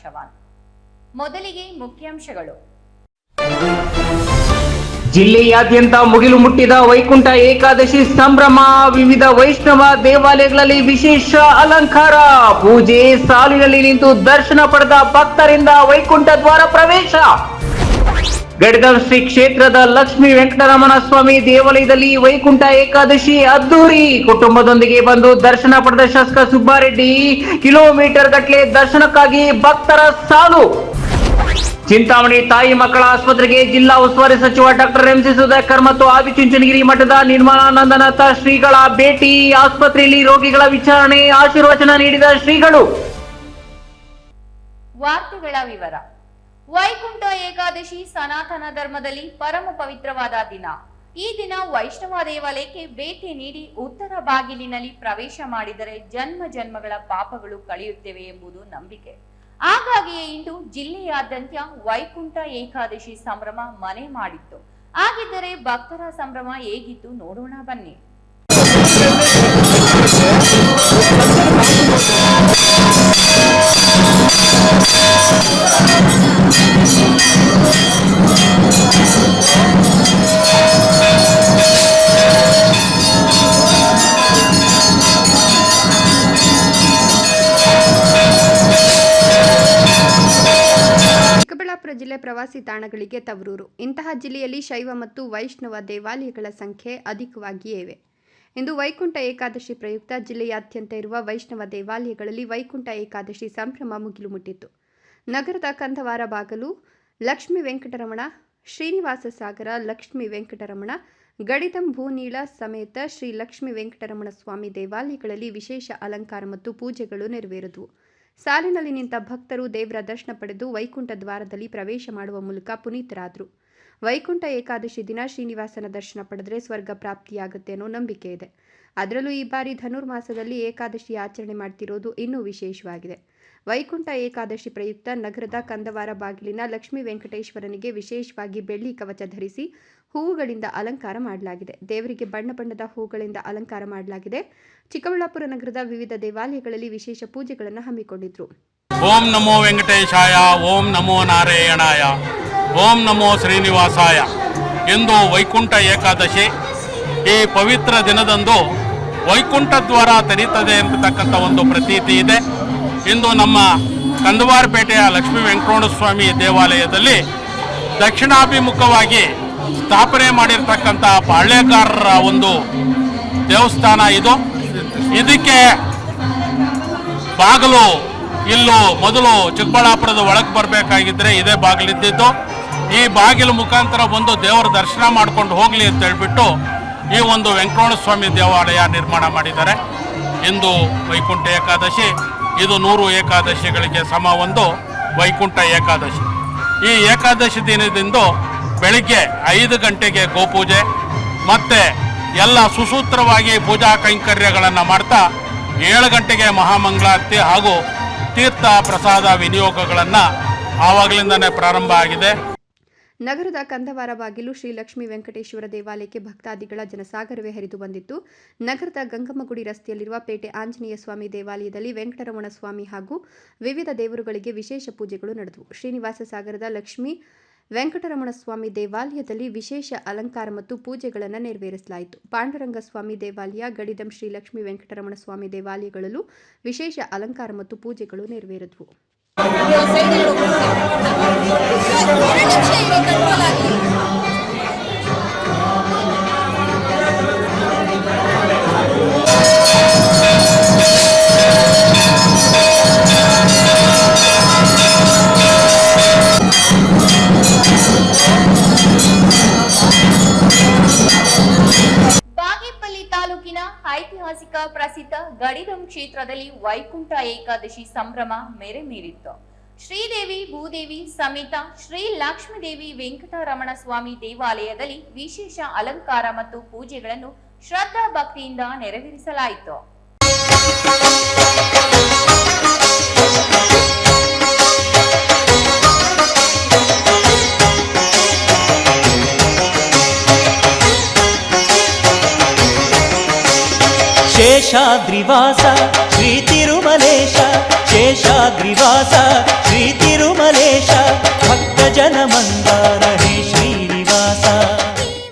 ಚವಾನ್ ಮೊದಲಿಗೆ ಮುಖ್ಯಾಂಶಗಳು. ಜಿಲ್ಲೆಯಾದ್ಯಂತ ಮುಗಿಲು ಮುಟ್ಟಿದ ವೈಕುಂಠ ಏಕಾದಶಿ ಸಂಭ್ರಮ, ವಿವಿಧ ವೈಷ್ಣವ ದೇವಾಲಯಗಳಲ್ಲಿ ವಿಶೇಷ ಅಲಂಕಾರ. ಪೂಜೆ ಸಾಲಿನಲ್ಲಿ ನಿಂತು ದರ್ಶನ ಪಡೆದ ಭಕ್ತರಿಂದ ವೈಕುಂಠ ದ್ವಾರ ಪ್ರವೇಶ. ಗಡಿದ ಶ್ರೀ ಕ್ಷೇತ್ರದ ಲಕ್ಷ್ಮೀ ವೆಂಕಟರಮಣ ಸ್ವಾಮಿ ದೇವಾಲಯದಲ್ಲಿ ವೈಕುಂಠ ಏಕಾದಶಿ ಅದ್ದೂರಿ ಕುಟುಂಬದೊಂದಿಗೆ ಬಂದು ದರ್ಶನ ಪಡೆದ ಶಾಸಕ ಸುಬ್ಬಾರೆಡ್ಡಿ, ಕಿಲೋಮೀಟರ್ ಗಟ್ಟಲೆ ದರ್ಶನಕ್ಕಾಗಿ ಭಕ್ತರ ಸಾಲು. ಚಿಂತಾಮಣಿ ತಾಯಿ ಮಕ್ಕಳ ಆಸ್ಪತ್ರೆಗೆ ಜಿಲ್ಲಾ ಉಸ್ತುವಾರಿ ಸಚಿವ ಡಾಕ್ಟರ್ ಎಂಸಿ ಸುಧಾಕರ್ ಮತ್ತು ಆದಿಚುಂಚನಗಿರಿ ಮಠದ ನಿರ್ಮಲಾನಂದನಾಥ ಶ್ರೀಗಳ ಭೇಟಿ, ಆಸ್ಪತ್ರೆಯಲ್ಲಿ ರೋಗಿಗಳ ವಿಚಾರಣೆ, ಆಶೀರ್ವಚನ ನೀಡಿದ ಶ್ರೀಗಳು. ವಾರ್ತೆಗಳ ವಿವರ. ವೈಕುಂಠ ಏಕಾದಶಿ ಸನಾತನ ಧರ್ಮದಲ್ಲಿ ಪರಮ ಪವಿತ್ರವಾದ ದಿನ. ಈ ದಿನ ವೈಷ್ಣವ ದೇವಾಲಯಕ್ಕೆ ಭೇಟಿ ನೀಡಿ ಉತ್ತರ ಬಾಗಿಲಿನಲ್ಲಿ ಪ್ರವೇಶ ಮಾಡಿದರೆ ಜನ್ಮ ಜನ್ಮಗಳ ಪಾಪಗಳು ಕಳೆಯುತ್ತವೆ ಎಂಬುದು ನಂಬಿಕೆ. ಹಾಗಾಗಿಯೇ ಇಂದು ಜಿಲ್ಲೆಯಾದ್ಯಂತ ವೈಕುಂಠ ಏಕಾದಶಿ ಸಂಭ್ರಮ ಮನೆ ಮಾಡಿತ್ತು. ಹಾಗಿದ್ದರೆ ಭಕ್ತರ ಸಂಭ್ರಮ ಹೇಗಿತ್ತು ನೋಡೋಣ ಬನ್ನಿ. ಪ್ರವಾಸಿ ತಾಣಗಳಿಗೆ ತವರೂರು. ಇಂತಹ ಜಿಲ್ಲೆಯಲ್ಲಿ ಶೈವ ಮತ್ತು ವೈಷ್ಣವ ದೇವಾಲಯಗಳ ಸಂಖ್ಯೆ ಅಧಿಕವಾಗಿಯೇ ಇವೆ. ಇಂದು ವೈಕುಂಠ ಏಕಾದಶಿ ಪ್ರಯುಕ್ತ ಜಿಲ್ಲೆಯಾದ್ಯಂತ ಇರುವ ವೈಷ್ಣವ ದೇವಾಲಯಗಳಲ್ಲಿ ವೈಕುಂಠ ಏಕಾದಶಿ ಸಂಭ್ರಮ ಮುಗಿಲು ಮುಟ್ಟಿತ್ತು. ನಗರದ ಕಂದವಾರ ಬಾಗಲು, ಲಕ್ಷ್ಮೀ ವೆಂಕಟರಮಣ, ಶ್ರೀನಿವಾಸ ಸಾಗರ, ಲಕ್ಷ್ಮೀ ವೆಂಕಟರಮಣ ಗಡಿದಂ ಭೂನೀಳ ಸಮೇತ ಶ್ರೀ ಲಕ್ಷ್ಮೀ ವೆಂಕಟರಮಣ ಸ್ವಾಮಿ ದೇವಾಲಯಗಳಲ್ಲಿ ವಿಶೇಷ ಅಲಂಕಾರ ಮತ್ತು ಪೂಜೆಗಳು ನೆರವೇರಿದವು. ಸಾಲಿನಲ್ಲಿ ನಿಂತ ಭಕ್ತರು ದೇವರ ದರ್ಶನ ಪಡೆದು ವೈಕುಂಠ ದ್ವಾರದಲ್ಲಿ ಪ್ರವೇಶ ಮಾಡುವ ಮೂಲಕ ಪುನೀತರಾದರು. ವೈಕುಂಠ ಏಕಾದಶಿ ದಿನ ಶ್ರೀನಿವಾಸನ ದರ್ಶನ ಪಡೆದರೆ ಸ್ವರ್ಗ ಪ್ರಾಪ್ತಿಯಾಗುತ್ತೆ ಅನ್ನೋ ನಂಬಿಕೆ ಇದೆ. ಅದರಲ್ಲೂ ಈ ಬಾರಿ ಧನುರ್ಮಾಸದಲ್ಲಿ ಏಕಾದಶಿ ಆಚರಣೆ ಮಾಡ್ತಿರೋದು ಇನ್ನೂ ವಿಶೇಷವಾಗಿದೆ. ವೈಕುಂಠ ಏಕಾದಶಿ ಪ್ರಯುಕ್ತ ನಗರದ ಕಂದವಾರ ಬಾಗಿಲಿನ ಲಕ್ಷ್ಮೀ ವೆಂಕಟೇಶ್ವರನಿಗೆ ವಿಶೇಷವಾಗಿ ಬೆಳ್ಳಿ ಕವಚ ಧರಿಸಿ ಹೂವುಗಳಿಂದ ಅಲಂಕಾರ ಮಾಡಲಾಗಿದೆ. ದೇವರಿಗೆ ಬಣ್ಣ ಬಣ್ಣದ ಹೂಗಳಿಂದ ಅಲಂಕಾರ ಮಾಡಲಾಗಿದೆ. ಚಿಕ್ಕಬಳ್ಳಾಪುರ ನಗರದ ವಿವಿಧ ದೇವಾಲಯಗಳಲ್ಲಿ ವಿಶೇಷ ಪೂಜೆಗಳನ್ನು ಹಮ್ಮಿಕೊಂಡಿದ್ರು. ಓಂ ನಮೋ ವೆಂಕಟೇಶಾಯ, ಓಂ ನಮೋ ನಾರಾಯಣಾಯ, ಓಂ ನಮೋ ಶ್ರೀನಿವಾಸಾಯ. ಎಂದು ವೈಕುಂಠ ಏಕಾದಶಿ. ಈ ಪವಿತ್ರ ದಿನದಂದು ವೈಕುಂಠ ದ್ವಾರ ತೆರೀತದೆ ಎಂಬತಕ್ಕಂಥ ಒಂದು ಪ್ರತೀತಿ ಇದೆ. ಇಂದು ನಮ್ಮ ಕಂದವಾರಪೇಟೆಯ ಲಕ್ಷ್ಮೀ ವೆಂಕಟರಮಣ ಸ್ವಾಮಿ ದೇವಾಲಯದಲ್ಲಿ ದಕ್ಷಿಣಾಭಿಮುಖವಾಗಿ ಸ್ಥಾಪನೆ ಮಾಡಿರ್ತಕ್ಕಂಥ ಪಾಳ್ಯಗಾರರ ಒಂದು ದೇವಸ್ಥಾನ ಇದು. ಇದಕ್ಕೆ ಬಾಗಿಲು ಇಲ್ಲೂ ಮೊದಲು ಚಿಕ್ಕಬಳ್ಳಾಪುರದ ಒಳಗೆ ಬರಬೇಕಾಗಿದ್ದರೆ ಇದೇ ಬಾಗಿಲಿದ್ದಿದ್ದು. ಈ ಬಾಗಿಲು ಮುಖಾಂತರ ಬಂದು ದೇವರ ದರ್ಶನ ಮಾಡ್ಕೊಂಡು ಹೋಗಲಿ ಅಂತ ಹೇಳ್ಬಿಟ್ಟು ಈ ಒಂದು ವೆಂಕಟರಮಣ ಸ್ವಾಮಿ ದೇವಾಲಯ ನಿರ್ಮಾಣ ಮಾಡಿದ್ದಾರೆ. ಇಂದು ವೈಕುಂಠ ಏಕಾದಶಿ, ಇದು ನೂರು ಏಕಾದಶಿಗಳಿಗೆ ಸಮ ಒಂದು ವೈಕುಂಠ ಏಕಾದಶಿ. ಈ ಏಕಾದಶಿ ದಿನದಿಂದ ಬೆಳಿಗ್ಗೆ ಐದು ಗಂಟೆಗೆ ಗೋಪೂಜೆ, ಮತ್ತೆ ಎಲ್ಲ ಸುಸೂತ್ರವಾಗಿ ಪೂಜಾ ಕೈಂಕರ್ಯಗಳನ್ನು ಮಾಡ್ತಾ ಏಳು ಗಂಟೆಗೆ ಮಹಾಮಂಗಳಾರತಿ ಹಾಗೂ ತೀರ್ಥ ಪ್ರಸಾದ ವಿನಿಯೋಗಗಳನ್ನು ಆವಾಗಲಿಂದನೇ ಪ್ರಾರಂಭ ಆಗಿದೆ. ನಗರದ ಕಂದವಾರ ಬಾಗಿಲು ಶ್ರೀ ಲಕ್ಷ್ಮೀ ವೆಂಕಟೇಶ್ವರ ದೇವಾಲಯಕ್ಕೆ ಭಕ್ತಾದಿಗಳ ಜನಸಾಗರವೇ ಹರಿದು ಬಂದಿತ್ತು. ನಗರದ ಗಂಗಮ್ಮಗುಡಿ ರಸ್ತೆಯಲ್ಲಿರುವ ಪೇಟೆ ಆಂಜನೇಯ ಸ್ವಾಮಿ ದೇವಾಲಯದಲ್ಲಿ ವೆಂಕಟರಮಣ ಸ್ವಾಮಿ ಹಾಗೂ ವಿವಿಧ ದೇವರುಗಳಿಗೆ ವಿಶೇಷ ಪೂಜೆಗಳು ನಡೆದವು. ಶ್ರೀನಿವಾಸ ಸಾಗರದ ಲಕ್ಷ್ಮೀ ವೆಂಕಟರಮಣ ಸ್ವಾಮಿ ದೇವಾಲಯದಲ್ಲಿ ವಿಶೇಷ ಅಲಂಕಾರ ಮತ್ತು ಪೂಜೆಗಳನ್ನು ನೆರವೇರಿಸಲಾಯಿತು. ಪಾಂಡುರಂಗ ಸ್ವಾಮಿ ದೇವಾಲಯ, ಗಡಿದಂ ಶ್ರೀ ಲಕ್ಷ್ಮೀ ವೆಂಕಟರಮಣ ಸ್ವಾಮಿ ದೇವಾಲಯಗಳಲ್ಲೂ ವಿಶೇಷ ಅಲಂಕಾರ ಮತ್ತು ಪೂಜೆಗಳು ನೆರವೇರಿದವು. ಐತಿಹಾಸಿಕ ಪ್ರಸಿದ್ಧ ಗಡಿರಂ ಕ್ಷೇತ್ರದಲ್ಲಿ ವೈಕುಂಠ ಏಕಾದಶಿ ಸಂಭ್ರಮ ಮೇರೆ ಮೀರಿತ್ತು ಶ್ರೀದೇವಿ, ಭೂದೇವಿ ಸಮೇತ ಶ್ರೀ ಲಕ್ಷ್ಮೀದೇವಿ ವೆಂಕಟರಮಣ ಸ್ವಾಮಿ ದೇವಾಲಯದಲ್ಲಿ ವಿಶೇಷ ಅಲಂಕಾರ ಮತ್ತು ಪೂಜೆಗಳನ್ನು ಶ್ರದ್ಧಾ ಭಕ್ತಿಯಿಂದ ನೆರವೇರಿಸಲಾಯಿತು. ಶೇಷಾದ್ರಿವಾಸ, ಶ್ರೀ ತಿರುಮಲೇಶ, ಶೇಷಾದ್ರಿವಾಸ, ಶ್ರೀ ತಿರುಮಲೇಶ ಭಕ್ತ ಜನ ಮಂದಾರ, ಹೇ ಶ್ರೀನಿವಾಸ.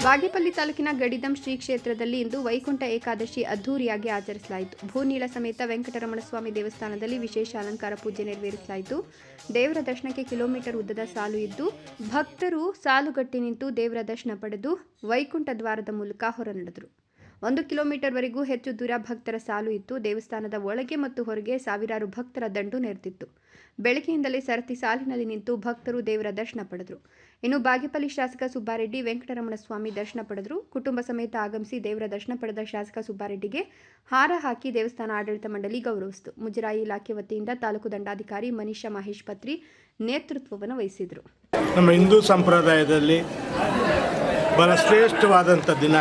ಬಾಗೇಪಲ್ಲಿ ತಾಲೂಕಿನ ಗಡಿದಂ ಶ್ರೀ ಕ್ಷೇತ್ರದಲ್ಲಿ ಇಂದು ವೈಕುಂಠ ಏಕಾದಶಿ ಅದ್ಧೂರಿಯಾಗಿ ಆಚರಿಸಲಾಯಿತು. ಭೂನೀಳ ಸಮೇತ ವೆಂಕಟರಮಣ ಸ್ವಾಮಿ ದೇವಸ್ಥಾನದಲ್ಲಿ ವಿಶೇಷ ಅಲಂಕಾರ ಪೂಜೆ ನೆರವೇರಿಸಲಾಯಿತು. ದೇವರ ದರ್ಶನಕ್ಕೆ ಕಿಲೋಮೀಟರ್ ಉದ್ದದ ಸಾಲು ಇದ್ದು, ಭಕ್ತರು ಸಾಲುಗಟ್ಟಿ ನಿಂತು ದೇವರ ದರ್ಶನ ಪಡೆದು ವೈಕುಂಠ ದ್ವಾರದ ಮೂಲಕ ಹೊರನಡೆದರು. ಒಂದು ಕಿಲೋಮೀಟರ್ವರೆಗೂ ಹೆಚ್ಚು ದೂರ ಭಕ್ತರ ಸಾಲು ಇತ್ತು. ದೇವಸ್ಥಾನದ ಒಳಗೆ ಮತ್ತು ಹೊರಗೆ ಸಾವಿರಾರು ಭಕ್ತರ ದಂಡು ನೆರೆದಿತ್ತು. ಬೆಳಗ್ಗೆಯಿಂದಲೇ ಸರತಿ ಸಾಲಿನಲ್ಲಿ ನಿಂತು ಭಕ್ತರು ದೇವರ ದರ್ಶನ ಪಡೆದರು. ಇನ್ನು ಬಾಗೇಪಲ್ಲಿ ಶಾಸಕ ಸುಬ್ಬಾರೆಡ್ಡಿ ವೆಂಕಟರಮಣ ಸ್ವಾಮಿ ದರ್ಶನ ಪಡೆದರು. ಕುಟುಂಬ ಸಮೇತ ಆಗಮಿಸಿ ದೇವರ ದರ್ಶನ ಪಡೆದ ಶಾಸಕ ಸುಬ್ಬಾರೆಡ್ಡಿಗೆ ಹಾರ ಹಾಕಿ ದೇವಸ್ಥಾನ ಆಡಳಿತ ಮಂಡಳಿ ಗೌರವಿಸಿತು. ಮುಜರಾಯಿ ಇಲಾಖೆ ವತಿಯಿಂದ ತಾಲೂಕು ದಂಡಾಧಿಕಾರಿ ಮನೀಷಾ ಮಹೇಶ್ ಪತ್ರಿ ನೇತೃತ್ವವನ್ನು ವಹಿಸಿದರು. ನಮ್ಮ ಹಿಂದೂ ಸಂಪ್ರದಾಯದಲ್ಲಿ ಬಹಳ ಶ್ರೇಷ್ಠವಾದಂಥ ದಿನ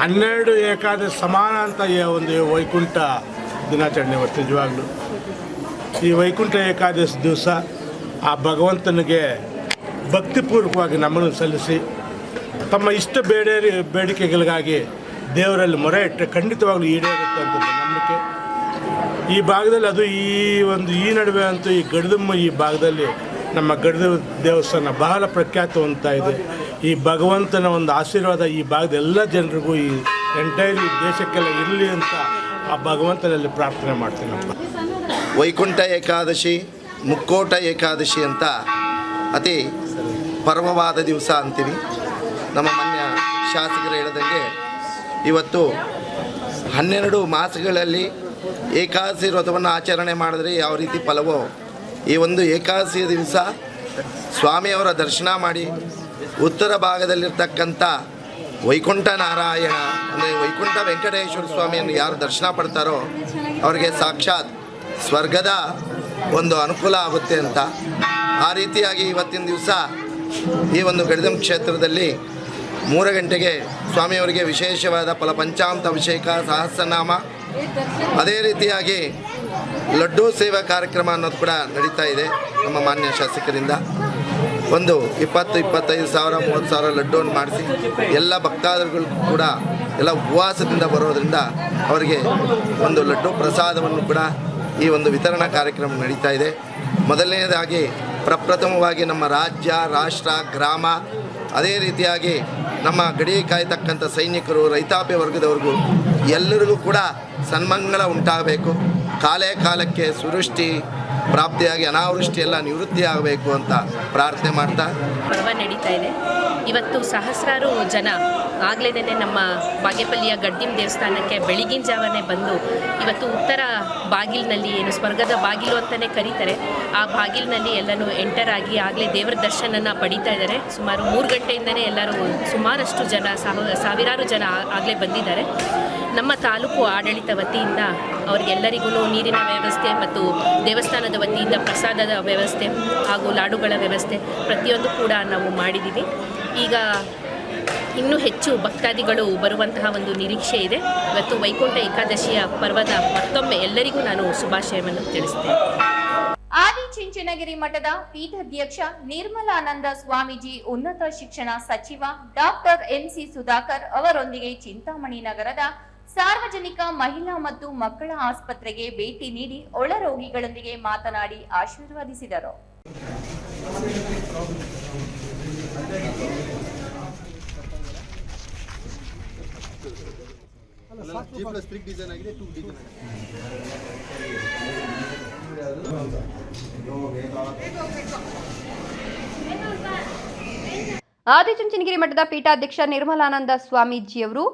ಹನ್ನೆರಡು ಏಕಾದಶಿ ಸಮಾನ ಅಂತ ಒಂದು ವೈಕುಂಠ ದಿನಾಚರಣೆ ಇವತ್ತು ನಿಜವಾಗ್ಲೂ. ಈ ವೈಕುಂಠ ಏಕಾದಶಿ ದಿವಸ ಆ ಭಗವಂತನಿಗೆ ಭಕ್ತಿಪೂರ್ವಕವಾಗಿ ನಮ್ಮನ್ನು ಸಲ್ಲಿಸಿ ತಮ್ಮ ಇಷ್ಟ ಬೇಡ ಬೇಡಿಕೆಗಳಿಗಾಗಿ ದೇವರಲ್ಲಿ ಮೊರೆ ಇಟ್ಟರೆ ಖಂಡಿತವಾಗ್ಲೂ ಈಡೇರುತ್ತೆ ಅಂತ ನಂಬಿಕೆ. ಈ ಭಾಗದಲ್ಲಿ ಅದು ಈ ಒಂದು ಈ ನಡುವೆ ಅಂತೂ ಈ ಗಡದಮ್ಮ ಈ ಭಾಗದಲ್ಲಿ ನಮ್ಮ ಗಡದ ದೇವಸ್ಥಾನ ಬಹಳ ಪ್ರಖ್ಯಾತವಂತ ಇದೆ. ಈ ಭಗವಂತನ ಒಂದು ಆಶೀರ್ವಾದ ಈ ಭಾಗದ ಎಲ್ಲ ಜನರಿಗೂ ಈ ಎಂಟೈರ್ ದೇಶಕ್ಕೆಲ್ಲ ಇರಲಿ ಅಂತ ಆ ಭಗವಂತನಲ್ಲಿ ಪ್ರಾರ್ಥನೆ ಮಾಡ್ತೀನಪ್ಪ ವೈಕುಂಠ ಏಕಾದಶಿ, ಮುಕ್ಕೋಟ ಏಕಾದಶಿ ಅಂತ ಅತಿ ಪರ್ವವಾದ ದಿವಸ ಅಂತೀವಿ. ನಮ್ಮ ಮಾನ್ಯ ಶಾಸಕರು ಹೇಳಿದಂಗೆ ಇವತ್ತು ಹನ್ನೆರಡು ಮಾಸಗಳಲ್ಲಿ ಏಕಾದಶಿ ವ್ರತವನ್ನು ಆಚರಣೆ ಮಾಡಿದ್ರೆ ಯಾವ ರೀತಿ ಫಲವೋ ಈ ಒಂದು ಏಕಾದಶಿಯ ದಿವಸ ಸ್ವಾಮಿಯವರ ದರ್ಶನ ಮಾಡಿ ಉತ್ತರ ಭಾಗದಲ್ಲಿರ್ತಕ್ಕಂಥ ವೈಕುಂಠ ನಾರಾಯಣ, ಅಂದರೆ ವೈಕುಂಠ ವೆಂಕಟೇಶ್ವರ ಸ್ವಾಮಿಯನ್ನು ಯಾರು ದರ್ಶನ ಪಡ್ತಾರೋ ಅವರಿಗೆ ಸಾಕ್ಷಾತ್ ಸ್ವರ್ಗದ ಒಂದು ಅನುಕೂಲ ಆಗುತ್ತೆ ಅಂತ. ಆ ರೀತಿಯಾಗಿ ಇವತ್ತಿನ ದಿವಸ ಈ ಒಂದು ಗಡಿದಂ ಕ್ಷೇತ್ರದಲ್ಲಿ ಮೂರು ಗಂಟೆಗೆ ಸ್ವಾಮಿಯವರಿಗೆ ವಿಶೇಷವಾದ ಫಲ ಪಂಚಾಮೃತ ಅಭಿಷೇಕ, ಸಹಸ್ರನಾಮ, ಅದೇ ರೀತಿಯಾಗಿ ಲಡ್ಡು ಸೇವಾ ಕಾರ್ಯಕ್ರಮ ಅನ್ನೋದು ಕೂಡ ನಡೀತಾ ಇದೆ ನಮ್ಮ ಮಾನ್ಯ ಶಾಸಕರಿಂದ. ಒಂದು ಇಪ್ಪತ್ತು, ಇಪ್ಪತ್ತೈದು ಸಾವಿರ, ಮೂವತ್ತು ಸಾವಿರ ಲಡ್ಡುವನ್ನು ಮಾಡಿಸಿ, ಎಲ್ಲ ಭಕ್ತಾದಿಗಳು ಕೂಡ ಎಲ್ಲ ಉಪವಾಸದಿಂದ ಬರೋದರಿಂದ ಅವರಿಗೆ ಒಂದು ಲಡ್ಡು ಪ್ರಸಾದವನ್ನು ಕೂಡ ಈ ಒಂದು ವಿತರಣಾ ಕಾರ್ಯಕ್ರಮ ನಡೀತಾ ಇದೆ. ಮೊದಲನೇದಾಗಿ ಪ್ರಪ್ರಥಮವಾಗಿ ನಮ್ಮ ರಾಜ್ಯ, ರಾಷ್ಟ್ರ, ಗ್ರಾಮ, ಅದೇ ರೀತಿಯಾಗಿ ನಮ್ಮ ಗಡಿ ಕಾಯ್ತಕ್ಕಂಥ ಸೈನಿಕರು, ರೈತಾಪಿ ವರ್ಗದವ್ರಿಗೂ ಎಲ್ಲರಿಗೂ ಕೂಡ ಸನ್ಮಂಗಳ ಉಂಟಾಗಬೇಕು. ಕಾಲೇ ಕಾಲಕ್ಕೆ ಸುವೃಷ್ಟಿ ಪ್ರಾಪ್ತಿಯಾಗಿ ಅನಾವೃಷ್ಟಿ ಎಲ್ಲ ನಿವೃತ್ತಿ ಆಗಬೇಕು ಅಂತ ಪ್ರಾರ್ಥನೆ ಮಾಡ್ತಾ. ಪರ್ವ ನಡೀತಾ ಇದೆ. ಇವತ್ತು ಸಹಸ್ರಾರು ಜನ ಆಗ್ಲೇನೆ ನಮ್ಮ ಬಾಗೇಪಲ್ಲಿಯ ಗಡ್ಡಿಮ್ ದೇವಸ್ಥಾನಕ್ಕೆ ಬೆಳಗಿನ ಜಾವನೇ ಬಂದು ಇವತ್ತು ಉತ್ತರ ಬಾಗಿಲಿನಲ್ಲಿ ಏನು ಸ್ವರ್ಗದ ಬಾಗಿಲು ಅಂತಲೇ ಕರೀತಾರೆ. ಆ ಬಾಗಿಲಿನಲ್ಲಿ ಎಲ್ಲರೂ ಎಂಟರ್ ಆಗಿ ಆಗಲೇ ದೇವರ ದರ್ಶನನ ಪಡೀತಾ ಇದ್ದಾರೆ. ಸುಮಾರು ಮೂರು ಗಂಟೆಯಿಂದನೇ ಎಲ್ಲರೂ ಸುಮಾರಷ್ಟು ಜನ ಸಾವ ಸಾವಿರಾರು ಜನ ಆಗಲೇ ಬಂದಿದ್ದಾರೆ. ನಮ್ಮ ತಾಲೂಕು ಆಡಳಿತ ವತಿಯಿಂದ ಅವ್ರಿಗೆಲ್ಲರಿಗೂ ನೀರಿನ ವ್ಯವಸ್ಥೆ ಮತ್ತು ದೇವಸ್ಥಾನದ ವತಿಯಿಂದ ಪ್ರಸಾದದ ವ್ಯವಸ್ಥೆ ಹಾಗೂ ಲಾಡುಗಳ ವ್ಯವಸ್ಥೆ ಪ್ರತಿಯೊಂದು ಕೂಡ ನಾವು ಮಾಡಿದ್ದೀವಿ. ಈಗ ಇನ್ನೂ ಹೆಚ್ಚು ಭಕ್ತಾದಿಗಳು ಬರುವಂತಹ ಒಂದು ನಿರೀಕ್ಷೆ ಇದೆ. ಇವತ್ತು ವೈಕುಂಠ ಏಕಾದಶಿಯ ಪರ್ವದ ಮತ್ತೊಮ್ಮೆ ಎಲ್ಲರಿಗೂ ನಾನು ಶುಭಾಶಯವನ್ನು ತಿಳಿಸ್ತೇನೆ. ಆದಿಚುಂಚನಗಿರಿ ಮಠದ ಪೀಠಾಧ್ಯಕ್ಷ ನಿರ್ಮಲಾನಂದ ಸ್ವಾಮೀಜಿ ಉನ್ನತ ಶಿಕ್ಷಣ ಸಚಿವ ಡಾಕ್ಟರ್ ಎಂಸಿ ಸುಧಾಕರ್ ಅವರೊಂದಿಗೆ ಚಿಂತಾಮಣಿ ನಗರದ ಸಾರ್ವಜನಿಕ ಮಹಿಳಾ ಮತ್ತು ಮಕ್ಕಳ ಆಸ್ಪತ್ರೆಗೆ ಭೇಟಿ ನೀಡಿ ಒಳ ರೋಗಿಗಳೊಂದಿಗೆ ಮಾತನಾಡಿ ಆಶೀರ್ವದಿಸಿದರು. ಆದಿಚುಂಚನಗಿರಿ ಮಠದ ಪೀಠಾಧ್ಯಕ್ಷ ನಿರ್ಮಲಾನಂದ ಸ್ವಾಮೀಜಿಯವರು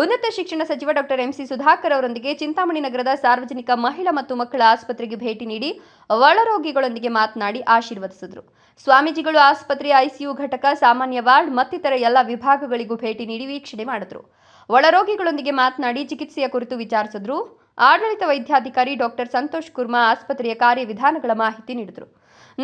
ಉನ್ನತ ಶಿಕ್ಷಣ ಸಚಿವ ಡಾಕ್ಟರ್ ಎಂಸಿ ಸುಧಾಕರ್ ಅವರೊಂದಿಗೆ ಚಿಂತಾಮಣಿ ನಗರದ ಸಾರ್ವಜನಿಕ ಮಹಿಳಾ ಮತ್ತು ಮಕ್ಕಳ ಆಸ್ಪತ್ರೆಗೆ ಭೇಟಿ ನೀಡಿ ಒಳರೋಗಿಗಳೊಂದಿಗೆ ಮಾತನಾಡಿ ಆಶೀರ್ವದಿಸಿದರು. ಸ್ವಾಮೀಜಿಗಳು ಆಸ್ಪತ್ರೆಯ ಐಸಿಯು ಘಟಕ, ಸಾಮಾನ್ಯ ವಾರ್ಡ್, ಮತ್ತಿತರ ಎಲ್ಲ ವಿಭಾಗಗಳಿಗೂ ಭೇಟಿ ನೀಡಿ ವೀಕ್ಷಣೆ ಮಾಡಿದರು. ಒಳರೋಗಿಗಳೊಂದಿಗೆ ಮಾತನಾಡಿ ಚಿಕಿತ್ಸೆಯ ಕುರಿತು ವಿಚಾರಿಸಿದ್ರು. ಆಡಳಿತ ವೈದ್ಯಾಧಿಕಾರಿ ಡಾಕ್ಟರ್ ಸಂತೋಷ್ ಕುರ್ಮಾ ಆಸ್ಪತ್ರೆಯ ಕಾರ್ಯವಿಧಾನಗಳ ಮಾಹಿತಿ ನೀಡಿದರು.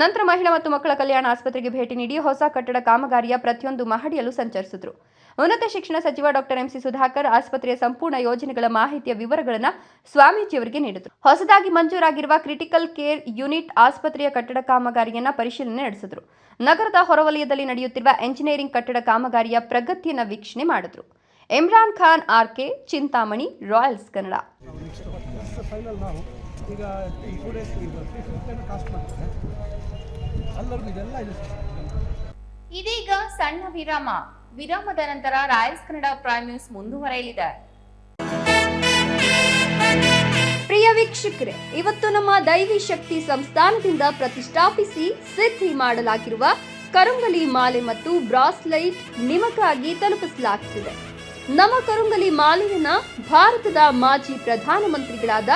ನಂತರ ಮಹಿಳಾ ಮತ್ತು ಮಕ್ಕಳ ಕಲ್ಯಾಣ ಆಸ್ಪತ್ರೆಗೆ ಭೇಟಿ ನೀಡಿ ಹೊಸ ಕಟ್ಟಡ ಕಾಮಗಾರಿಯ ಪ್ರತಿಯೊಂದು ಮಹಡಿಯಲ್ಲೂ ಸಂಚರಿಸಿದರು. ಉನ್ನತ ಶಿಕ್ಷಣ ಸಚಿವ ಡಾಕ್ಟರ್ ಎಂಸಿ ಸುಧಾಕರ್ ಆಸ್ಪತ್ರೆಯ ಸಂಪೂರ್ಣ ಯೋಜನೆಗಳ ಮಾಹಿತಿಯ ವಿವರಗಳನ್ನು ಸ್ವಾಮೀಜಿಯವರಿಗೆ ನೀಡಿದರು. ಹೊಸದಾಗಿ ಮಂಜೂರಾಗಿರುವ ಕ್ರಿಟಿಕಲ್ ಕೇರ್ ಯೂನಿಟ್ ಆಸ್ಪತ್ರೆಯ ಕಟ್ಟಡ ಕಾಮಗಾರಿಯನ್ನ ಪರಿಶೀಲನೆ ನಡೆಸಿದರು. ನಗರದ ಹೊರವಲಯದಲ್ಲಿ ನಡೆಯುತ್ತಿರುವ ಎಂಜಿನಿಯರಿಂಗ್ ಕಟ್ಟಡ ಕಾಮಗಾರಿಯ ಪ್ರಗತಿಯನ್ನು ವೀಕ್ಷಣೆ ಮಾಡಿದರು. Imran Khan, RK Chintamani, Royals Kannada. ಇದೀಗ ಸಣ್ಣ ವಿರಾಮ. ವಿರಾಮದ ನಂತರ ರಾಯಲ್ಸ್ ಕನ್ನಡ ಪ್ರೈಮ್ ನ್ಯೂಸ್ ಮುಂದುವರೆಯಲಿದೆ. ಪ್ರಿಯ ವೀಕ್ಷಕರೇ, ಇವತ್ತು ನಮ್ಮ ದೈವಿ ಶಕ್ತಿ ಸಂಸ್ಥಾನದಿಂದ ಪ್ರತಿಷ್ಠಾಪಿಸಿ ಸಿದ್ಧಿ ಮಾಡಲಾಗಿರುವ ಕರುಂಗಲಿ ಮಾಲೆ ಮತ್ತು ಬ್ರಾಸ್ಲೈಟ್ ನಿಮಗಾಗಿ ತಲುಪಿಸಲಾಗುತ್ತಿದೆ. ನಮ್ಮ ಕರುಂಗಲಿ ಮಾಲೆಯನ್ನ ಭಾರತದ ಮಾಜಿ ಪ್ರಧಾನಮಂತ್ರಿಗಳಾದ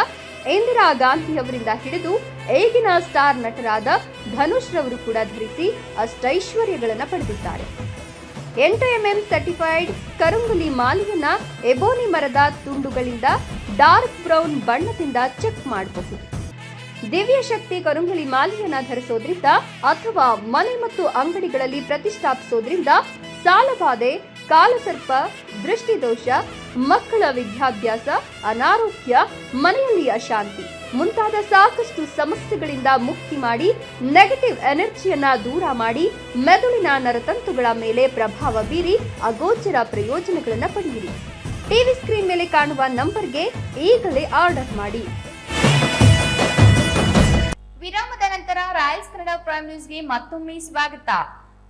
ಇಂದಿರಾ ಗಾಂಧಿ ಅವರಿಂದ ಹಿಡಿದು ಈಗಿನ ಸ್ಟಾರ್ ನಟರಾದ ಧನುಷ್ ರವರು ಕೂಡ ಧರಿಸಿ ಅಷ್ಟೈಶ್ವರ್ಯಗಳನ್ನು ಪಡೆದಿದ್ದಾರೆ. ಎಂಟು ಎಂಎಂ ಸರ್ಟಿಫೈಡ್ ಕರುಂಗುಲಿ ಮಾಲೆಯನ್ನ ಎಬೋನಿ ಮರದ ತುಂಡುಗಳಿಂದ ಡಾರ್ಕ್ ಬ್ರೌನ್ ಬಣ್ಣದಿಂದ ಚೆಕ್ ಮಾಡಬಹುದು ದಿವ್ಯ ಶಕ್ತಿ ಕರುಂಗುಲಿ ಮಾಲೆಯನ್ನ ಧರಿಸೋದ್ರಿಂದ ಅಥವಾ ಮನೆ ಮತ್ತು ಅಂಗಡಿಗಳಲ್ಲಿ ಪ್ರತಿಷ್ಠಾಪಿಸೋದ್ರಿಂದ ಸಾಲಬಾಧೆ, ಕಾಲಸರ್ಪ, ದೃಷ್ಟಿದೋಷ ಮಕ್ಕಳ ವಿದ್ಯಾಭ್ಯಾಸ, ಅನಾರೋಗ್ಯ, ಮನೆಯಲ್ಲಿ ಅಶಾಂತಿ ಮುಂತಾದ ಸಾಕಷ್ಟು ಸಮಸ್ಯೆಗಳಿಂದ ಮುಕ್ತಿ ಮಾಡಿ ನೆಗೆಟಿವ್ ಎನರ್ಜಿಯನ್ನ ದೂರ ಮಾಡಿ, ಮೆದುಳಿನ ನರತಂತುಗಳ ಮೇಲೆ ಪ್ರಭಾವ ಬೀರಿ, ಅಗೋಚರ ಪ್ರಯೋಜನಗಳನ್ನು ಪಡೆಯಿರಿ. ಟಿವಿ ಸ್ಕ್ರೀನ್ ಮೇಲೆ ಕಾಣುವ ನಂಬರ್ಗೆ ಈಗಲೇ ಆರ್ಡರ್ ಮಾಡಿ. ವಿರಾಮದ ನಂತರ ರಾಯಲ್ಸ್ ಕನ್ನಡ ಪ್ರೈಮ್ ನ್ಯೂಸ್ಗೆ ಮತ್ತೊಮ್ಮೆ ಸ್ವಾಗತ.